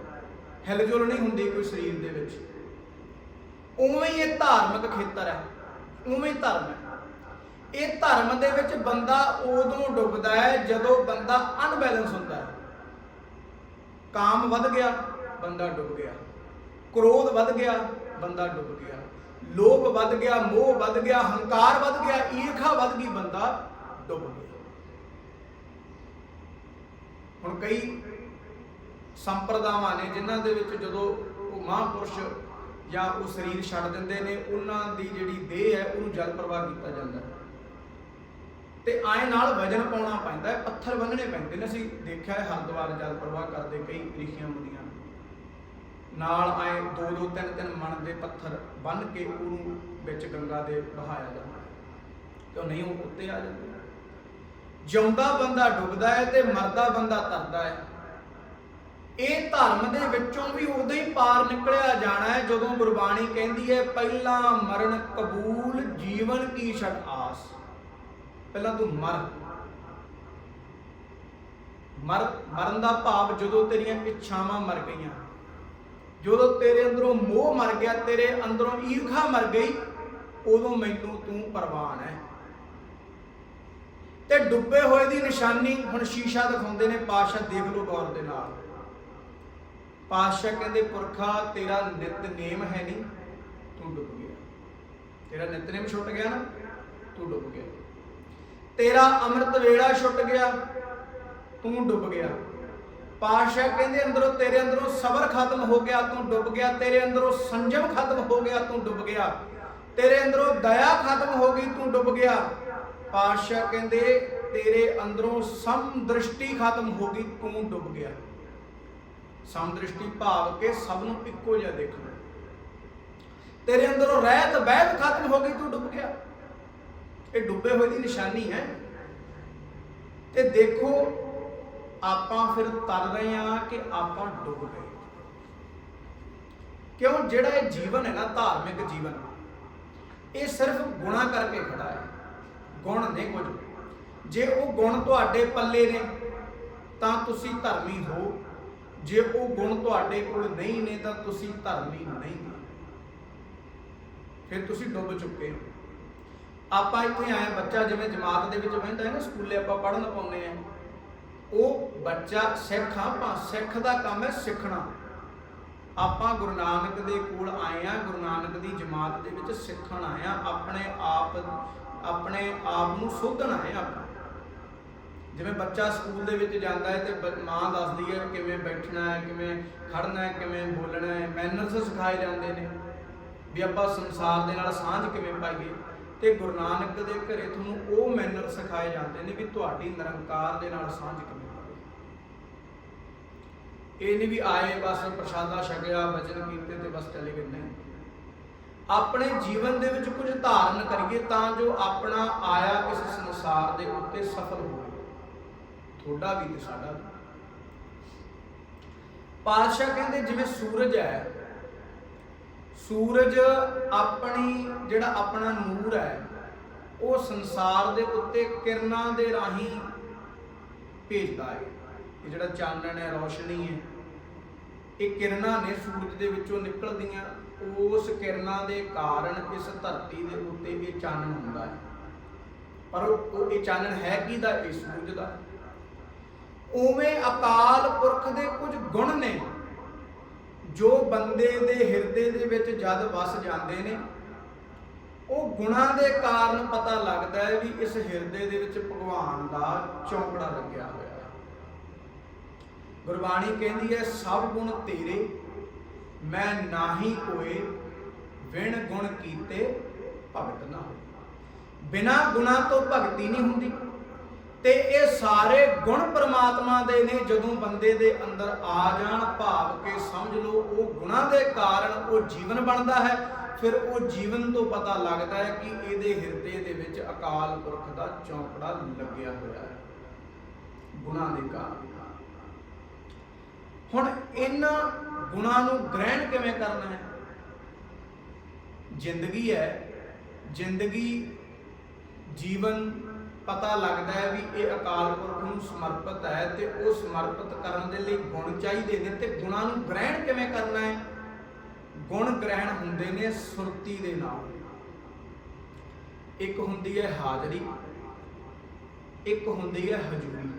Speaker 1: ਹਿਲਜੁਲ ਨਹੀਂ ਹੁੰਦੀ ਕੋਈ ਸਰੀਰ ਦੇ ਵਿੱਚ। ਉਵੇਂ ਹੀ ਇਹ ਧਾਰਮਿਕ ਖੇਤਰ ਹੈ। ਉਵੇਂ ਹੀ ਧਰਮ ਹੈ। ਇਹ ਧਰਮ ਦੇ ਵਿੱਚ ਬੰਦਾ ਉਦੋਂ ਡੁੱਬਦਾ ਹੈ ਜਦੋਂ ਬੰਦਾ ਅਨਬੈਲੈਂਸ ਹੁੰਦਾ ਹੈ। ਕਾਮ ਵੱਧ ਗਿਆ, ਬੰਦਾ ਡੁੱਬ ਗਿਆ। ਕ੍ਰੋਧ ਵੱਧ ਗਿਆ, ਬੰਦਾ ਡੁੱਬ ਗਿਆ। ਲੋਭ ਵੱਧ ਗਿਆ, ਮੋਹ ਵੱਧ ਗਿਆ, ਹੰਕਾਰ ਵੱਧ ਗਿਆ, ਈਰਖਾ ਵੱਧ ਗਈ, ਬੰਦਾ ਡੁੱਬ ਗਿਆ। ਹੁਣ ਕਈ ਸੰਪਰਦਾਵਾਂ ਨੇ ਜਿਨ੍ਹਾਂ ਦੇ ਵਿੱਚ ਜਦੋਂ ਉਹ ਮਹਾਂਪੁਰਸ਼ ਜਾਂ ਉਹ ਸਰੀਰ ਛੱਡ ਦਿੰਦੇ ਨੇ, ਉਹਨਾਂ ਦੀ ਜਿਹੜੀ ਦੇਹ ਹੈ, ਉਹਨੂੰ ਜਲ ਪ੍ਰਵਾਹ ਕੀਤਾ ਜਾਂਦਾ ਹੈ। ਤੇ ਆਏ ਨਾਲ ਵਜਨ ਪਾਉਣਾ ਪੈਂਦਾ ਹੈ, ਪੱਥਰ ਬੰਨਣੇ ਪੈਂਦੇ ਨੇ। ਅਸੀਂ ਦੇਖਿਆ ਹੈ, ਹਰਿਦੁਆਰ ਜਲ ਪ੍ਰਵਾਹ ਕਰਦੇ ਕਈ ਰਿਖੀਆਂ ਮੁਨੀਆਂ ਨਾਲ ਆਏ ਦੋ ਦੋ ਤਿੰਨ ਤਿੰਨ ਮਣ ਦੇ ਪੱਥਰ ਬੰਨ ਕੇ ਉਹਨੂੰ ਵਿੱਚ ਗੰਗਾ ਦੇ ਬਹਾਇਆ ਜਾਂਦਾ ਹੈ। ਕਿਉਂ ਨਹੀਂ ਉਹ ਉੱਤੇ ਆ ਜਾਂਦੇ? ਜਿਉਂਦਾ ਬੰਦਾ ਡੁੱਬਦਾ ਹੈ ਤੇ ਮਰਦਾ ਬੰਦਾ ਤਰਦਾ ਹੈ। ਇਹ ਧਰਮ ਦੇ ਵਿੱਚੋਂ ਵੀ ਉਦੋਂ ਹੀ ਪਾਰ ਨਿਕਲਿਆ ਜਾਣਾ ਹੈ ਜਦੋਂ ਗੁਰਬਾਣੀ ਕਹਿੰਦੀ ਹੈ, ਪਹਿਲਾ ਮਰਨ ਕਬੂਲ, ਜੀਵਨ ਕੀ ਛਟ ਆਸ। ਪਹਿਲਾਂ ਤੂੰ ਮਰ। ਮਰ, ਮਰਨ ਦਾ ਭਾਵ ਜਦੋਂ ਤੇਰੀਆਂ ਇੱਛਾਵਾਂ ਮਰ ਗਈਆਂ। ਜਦੋਂ ਤੇਰੇ ਅੰਦਰੋਂ ਮੋਹ ਮਰ ਗਿਆ, ਤੇਰੇ ਅੰਦਰੋਂ ਈਰਖਾ ਮਰ ਗਈ, ਉਦੋਂ ਮੈਨੂੰ ਤੂੰ ਪ੍ਰਵਾਨ ਹੈ। ਤੇ ਡੁੱਬੇ ਹੋਏ ਦੀ ਨਿਸ਼ਾਨੀ ਹੁਣ ਸ਼ੀਸ਼ਾ ਦਿਖਾਉਂਦੇ ਨੇ ਪਾਸ਼ਾ ਦੇਖ ਲਓ ਗੌਰ ਦੇ ਨਾਲ। ਪਾਸ਼ਾ ਕਹਿੰਦੇ, ਪੁਰਖਾ, ਤੇਰਾ ਨਿਤਨੇਮ ਹੈ ਨਹੀਂ, ਤੂੰ ਡੁੱਬ ਗਿਆ। ਤੇਰਾ ਨਿਤਨੇਮ ਛੁੱਟ ਗਿਆ ਨਾ, ਤੂੰ ਡੁੱਬ ਗਿਆ। ਤੇਰਾ ਅੰਮ੍ਰਿਤ ਵੇਲਾ ਛੁੱਟ ਗਿਆ, ਤੂੰ ਡੁੱਬ ਗਿਆ। ਪਾਸ਼ਾ ਕਹਿੰਦੇ, ਅੰਦਰੋਂ ਤੇਰੇ ਅੰਦਰੋਂ ਸਬਰ ਖਤਮ ਹੋ ਗਿਆ, ਤੂੰ ਡੁੱਬ ਗਿਆ। ਤੇਰੇ ਅੰਦਰੋਂ ਸੰਜਮ ਖਤਮ ਹੋ ਗਿਆ, ਤੂੰ ਡੁੱਬ ਗਿਆ। ਤੇਰੇ ਅੰਦਰੋਂ ਦਇਆ ਖਤਮ ਹੋ ਗਈ, ਤੂੰ ਡੁੱਬ ਗਿਆ। ਪਾਤਸ਼ਾਹ ਕਹਿੰਦੇ, ਤੇਰੇ ਅੰਦਰੋਂ ਸਮ ਦ੍ਰਿਸ਼ਟੀ ਖਤਮ ਹੋ ਗਈ, ਤੂੰ ਡੁੱਬ ਗਿਆ। ਸਮ ਦ੍ਰਿਸ਼ਟੀ ਭਾਵ ਕੇ ਸਭ ਨੂੰ ਇੱਕੋ ਜਿਹਾ ਦੇਖਣਾ। ਤੇਰੇ ਅੰਦਰੋਂ ਰਹਿਤ ਬਹਿਤ ਖਤਮ ਹੋ ਗਈ, ਤੂੰ ਡੁੱਬ ਗਿਆ। ਇਹ ਡੁੱਬੇ ਹੋਏ ਦੀ ਨਿਸ਼ਾਨੀ ਹੈ। ਤੇ ਦੇਖੋ, ਆਪਾਂ ਫਿਰ ਤਰ ਰਹੇ ਹਾਂ ਕਿ ਆਪਾਂ ਡੁੱਬ ਗਏ। ਕਿਉਂ? ਜਿਹੜਾ ਇਹ ਜੀਵਨ ਹੈ ਨਾ, ਧਾਰਮਿਕ ਜੀਵਨ, ਇਹ ਸਿਰਫ ਗੁਣਾ ਕਰਕੇ ਖੜਾ ਹੈ। ਗੁਣ ਨੇ ਕੁਝ। ਜੇ ਉਹ ਗੁਣ ਤੁਹਾਡੇ ਪੱਲੇ ਨੇ, ਤਾਂ ਤੁਸੀਂ ਧਰਮੀ ਹੋ। ਜੇ ਉਹ ਗੁਣ ਤੁਹਾਡੇ ਕੋਲ ਨਹੀਂ ਨੇ, ਤਾਂ ਤੁਸੀਂ ਧਰਮੀ ਨਹੀਂ ਫਿਰ ਤੁਸੀਂ ਡੁੱਬ ਚੁੱਕੇ ਹੋ। ਆਪਾਂ ਇੱਥੇ ਆਏ ਬੱਚਾ ਜਿਵੇਂ ਜਮਾਤ ਦੇ ਵਿੱਚ ਬਹਿੰਦਾ ਹੈ ਨਾ, ਸਕੂਲੇ ਆਪਾਂ ਪੜ੍ਹਨ ਪਾਉਂਦੇ ਆ ਉਹ ਬੱਚਾ ਸਿੱਖ ਆ ਆਪਾਂ ਸਿੱਖ ਦਾ ਕੰਮ ਹੈ ਸਿੱਖਣਾ। ਆਪਾਂ ਗੁਰੂ ਨਾਨਕ ਦੇ ਕੋਲ ਆਏ ਆ ਗੁਰੂ ਨਾਨਕ ਦੀ ਜਮਾਤ ਦੇ ਵਿੱਚ ਸਿੱਖਣ ਆਏ ਆ ਆਪਣੇ ਆਪ ਆਪਣੇ ਆਪ ਨੂੰ ਸੋਧਣਾ ਆਏ ਆਪਾਂ ਜਿਵੇਂ ਬੱਚਾ ਸਕੂਲ ਦੇ ਵਿੱਚ ਜਾਂਦਾ ਹੈ ਤੇ ਮਾਂ ਦੱਸਦੀ ਹੈ ਕਿਵੇਂ ਬੈਠਣਾ ਹੈ, ਕਿਵੇਂ ਖੜਨਾ ਹੈ, ਕਿਵੇਂ ਬੋਲਣਾ ਹੈ ਮੈਨਰਸ ਸਿਖਾਏ ਜਾਂਦੇ ਨੇ। ਵੀ ਆਪਾਂ ਸੰਸਾਰ ਦੇ ਨਾਲ ਸਾਂਝ ਕਿਵੇਂ ਪਾਈਏ। ਤੇ ਗੁਰੂ ਨਾਨਕ ਦੇ ਘਰੇ ਤੁਹਾਨੂੰ ਉਹ ਮੈਨਰ ਸਿਖਾਏ ਜਾਂਦੇ ਨੇ ਵੀ ਤੁਹਾਡੀ ਨਿਰੰਕਾਰ ਦੇ ਨਾਲ ਸਾਂਝ ਕਿਵੇਂ ਪਾਈਏ। ਇਹ ਨਹੀਂ ਵੀ ਆਏ ਬਸ ਪ੍ਰਸ਼ਾਦਾ ਛਕਿਆ ਵਚਨ ਕੀਤੇ ਤੇ ਬਸ ਚਲੇ ਗਏ। ਨਹੀਂ। ਆਪਣੇ ਜੀਵਨ ਦੇ ਵਿੱਚ ਕੁਝ ਧਾਰਨ ਕਰੀਏ ਤਾਂ ਜੋ ਆਪਣਾ ਆਇਆ ਇਸ ਸੰਸਾਰ ਦੇ ਉੱਤੇ ਸਫਲ ਹੋਵੇ। ਤੁਹਾਡਾ ਵੀ ਤੇ ਸਾਡਾ ਵੀ। ਪਾਤਸ਼ਾਹ ਕਹਿੰਦੇ ਜਿਵੇਂ ਸੂਰਜ ਹੈ, ਸੂਰਜ ਆਪਣੀ ਜਿਹੜਾ ਆਪਣਾ ਨੂਰ ਹੈ, ਉਹ ਸੰਸਾਰ ਦੇ ਉੱਤੇ ਕਿਰਨਾਂ ਦੇ ਰਾਹੀਂ ਭੇਜਦਾ ਹੈ। ਇਹ ਜਿਹੜਾ ਚਾਨਣ ਹੈ, ਰੋਸ਼ਨੀ ਹੈ, ਇਹ ਕਿਰਨਾਂ ਨੇ ਸੂਰਜ ਦੇ ਵਿੱਚੋਂ ਨਿਕਲਦੀਆਂ। ਉਸ ਕਿਰਨਾਂ ਦੇ ਕਾਰਨ ਇਸ ਧਰਤੀ ਦੇ ਉੱਤੇ ਇਹ ਚਾਨਣ ਹੁੰਦਾ ਹੈ। ਪਰ ਉਹ ਇਹ ਚਾਨਣ ਹੈ ਕਿਹਦਾ ਇਹ ਸੂਰਜ ਉਵੇਂ ਅਕਾਲ ਪੁਰਖ ਦੇ ਕੁਝ ਗੁਣ ਨੇ, ਜੋ ਬੰਦੇ ਦੇ ਹਿਰਦੇ ਦੇ ਵਿੱਚ ਜਦ ਵਸ ਜਾਂਦੇ ਨੇ, ਉਹ ਗੁਣਾਂ ਦੇ ਕਾਰਨ ਪਤਾ ਲੱਗਦਾ ਹੈ ਵੀ ਇਸ ਹਿਰਦੇ ਦੇ ਵਿੱਚ ਭਗਵਾਨ ਦਾ ਚੌਂਕੜਾ ਲੱਗਿਆ ਹੋਇਆ ਹੈ। ਗੁਰਬਾਣੀ ਕਹਿੰਦੀ ਹੈ, ਸਭ ਗੁਣ ਤੇਰੇ ਮੈਂ ਨਾਹੀ ਕੋਏ ਵਿਣ ਗੁਣ ਕੀਤੇ ਭਗਤ ਨਾ ਹੋਏ। ਬਿਨਾ ਗੁਣਾ ਤੋਂ ਭਗਤੀ ਨਹੀਂ ਹੁੰਦੀ। ਤੇ ਇਹ ਸਾਰੇ ਗੁਣ ਪ੍ਰਮਾਤਮਾ ਦੇ ਨੇ, ਜਦੋਂ ਬੰਦੇ ਦੇ ਅੰਦਰ ਆ ਜਾਣ, ਭਾਵ ਕੇ ਸਮਝ ਲਓ, ਉਹ ਗੁਣਾਂ ਦੇ ਕਾਰਨ ਉਹ ਜੀਵਨ ਬਣਦਾ ਹੈ। ਫਿਰ ਉਹ ਜੀਵਨ ਤੋਂ ਪਤਾ ਲੱਗਦਾ ਹੈ ਕਿ ਇਹਦੇ ਹਿਰਦੇ ਦੇ ਵਿੱਚ ਅਕਾਲ ਪੁਰਖ ਦਾ ਚੌਂਕੜਾ ਲੱਗਿਆ ਹੋਇਆ ਹੈ। ਗੁਣਾਂ ਦੇ ਕਾਰਨ। ਹੁਣ ਇਹਨਾਂ ਗੁਣਾਂ ਨੂੰ ਗ੍ਰਹਿਣ ਕਿਵੇਂ ਕਰਨਾ ਹੈ? ਜ਼ਿੰਦਗੀ ਹੈ। ਜ਼ਿੰਦਗੀ ਜੀਵਨ ਪਤਾ ਲੱਗਦਾ ਹੈ ਵੀ ਇਹ ਅਕਾਲ ਪੁਰਖ ਨੂੰ ਸਮਰਪਿਤ ਹੈ ਤੇ ਉਹ ਸਮਰਪਿਤ ਕਰਨ ਦੇ ਲਈ ਗੁਣ ਚਾਹੀਦੇ ਨੇ ਤੇ ਗੁਣਾਂ ਨੂੰ ਗ੍ਰਹਿਣ ਕਿਵੇਂ ਕਰਨਾ ਹੈ? ਗੁਣ ਗ੍ਰਹਿਣ ਹੁੰਦੇ ਨੇ ਸੁਰਤੀ ਦੇ ਨਾਲ। ਇੱਕ ਹੁੰਦੀ ਹੈ ਹਾਜ਼ਰੀ, ਇੱਕ ਹੁੰਦੀ ਹੈ ਹਜ਼ੂਰੀ।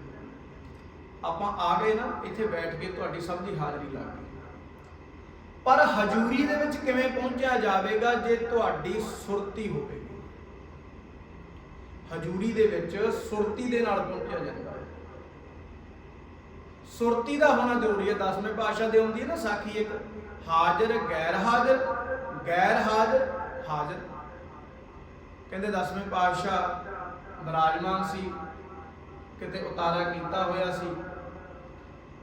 Speaker 1: ਆਪਾਂ ਆ ਗਏ ਨਾ, ਇੱਥੇ ਬੈਠ ਕੇ ਤੁਹਾਡੀ ਸਭ ਦੀ ਹਾਜ਼ਰੀ ਲੱਗ ਗਈ। ਪਰ ਹਜ਼ੂਰੀ ਦੇ ਵਿੱਚ ਕਿਵੇਂ ਪਹੁੰਚਿਆ ਜਾਵੇਗਾ ਜੇ ਤੁਹਾਡੀ ਸੁਰਤੀ ਹੋਵੇਗੀ ਹਜੂਰੀ ਦੇ ਵਿੱਚ ਸੁਰਤੀ ਦੇ ਨਾਲ ਪਹੁੰਚਿਆ ਜਾਂਦਾ ਹੈ। ਸੁਰਤੀ ਦਾ ਹੋਣਾ ਜ਼ਰੂਰੀ ਹੈ। ਦਸਵੇਂ ਪਾਤਸ਼ਾਹ ਦੇ ਹੁੰਦੀ ਹੈ ਨਾ ਸਾਖੀ ਇੱਕ, ਹਾਜ਼ਰ ਗੈਰ ਹਾਜ਼ਰ ਗੈਰ ਹਾਜ਼ਰ ਹਾਜ਼ਰ। ਕਹਿੰਦੇ ਦਸਵੇਂ ਪਾਤਸ਼ਾਹ ਬਰਾਜਮਾਨ ਸੀ, ਕਿਤੇ ਉਤਾਰਾ ਕੀਤਾ ਹੋਇਆ ਸੀ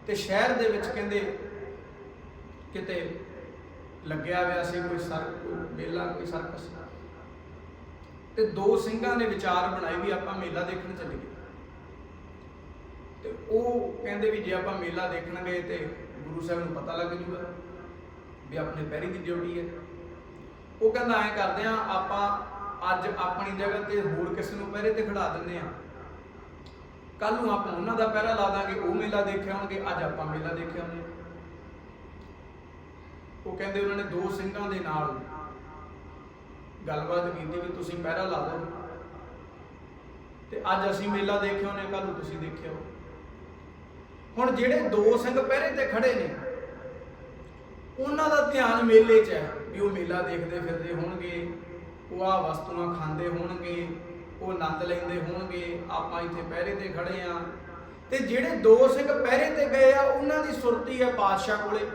Speaker 1: ਤੇ ਸ਼ਹਿਰ ਦੇ ਵਿੱਚ ਕਹਿੰਦੇ ਕਿਤੇ ਲੱਗਿਆ ਹੋਇਆ ਸੀ, ਕੋਈ ਸਰ, ਮੇਲਾ, ਕੋਈ ਸਰਕਸ ਤੇ ਦੋ ਸਿੰਘਾਂ ਨੇ ਵਿਚਾਰ ਬਣਾਏ ਵੀ ਆਪਾਂ ਮੇਲਾ ਦੇਖਣ ਚੱਲੀਏ। ਤੇ ਉਹ ਕਹਿੰਦੇ ਵੀ ਜੇ ਆਪਾਂ ਮੇਲਾ ਦੇਖਣ ਗਏ ਤੇ ਗੁਰੂ ਸਾਹਿਬ ਨੂੰ ਪਤਾ ਲੱਗ ਜੂਗਾ ਵੀ ਆਪਣੇ ਪੈਰੀ ਦੀ ਡਿਊਟੀ ਹੈ। ਉਹ ਕਹਿੰਦਾ ਐਂ ਕਰਦੇ ਆ ਆਪਾਂ ਅੱਜ ਆਪਣੀ ਜਗ੍ਹਾ ਤੇ ਹੋਰ ਕਿਸੇ ਨੂੰ ਪਹਿਰੇ ਤੇ ਖੜਾ ਦਿੰਨੇ ਆ ਕੱਲ ਨੂੰ ਆਪਾਂ ਉਹਨਾਂ ਦਾ ਪਹਿਰਾ ਲਾ ਦਾਂਗੇ, ਉਹ ਮੇਲਾ ਦੇਖਿਆ ਹੋਣਗੇ, ਅੱਜ ਆਪਾਂ ਮੇਲਾ ਦੇਖਿਆ ਹੋਣਗੇ। ਉਹ ਕਹਿੰਦੇ ਉਹਨਾਂ ਨੇ ਦੋ ਸਿੰਘਾਂ ਦੇ ਨਾਲ ਗੱਲਬਾਤ ਕੀਤੀ ਵੀ ਤੁਸੀਂ ਪਹਿਰਾ ਲਾ ਦਿਓ। ਤੇ ਅੱਜ ਅਸੀਂ ਮੇਲਾ ਦੇਖ ਆਉਂਦੇ ਕੱਲ ਨੂੰ ਤੁਸੀਂ ਦੇਖਿਓ ਹੁਣ ਜਿਹੜੇ ਦੋ ਸਿੰਘ ਪਹਿਰੇ ਤੇ ਖੜੇ ਨੇ, ਉਹਨਾਂ ਦਾ ਧਿਆਨ ਮੇਲੇ 'ਚ ਹੈ ਵੀ ਉਹ ਮੇਲਾ ਦੇਖਦੇ ਫਿਰਦੇ ਹੋਣਗੇ, ਉਹ ਆ ਵਸਤੂਆਂ ਖਾਂਦੇ ਹੋਣਗੇ, ਉਹ ਆਨੰਦ ਲੈਂਦੇ ਹੋਣਗੇ, ਆਪਾਂ ਇੱਥੇ ਪਹਿਰੇ ਤੇ ਖੜੇ ਆ। ਤੇ ਜਿਹੜੇ ਦੋ ਸਿੰਘ ਪਹਿਰੇ ਤੇ ਗਏ ਆ, ਉਹਨਾਂ ਦੀ ਸੁਰਤੀ ਹੈ ਪਾਤਸ਼ਾਹ ਕੋਲੇ।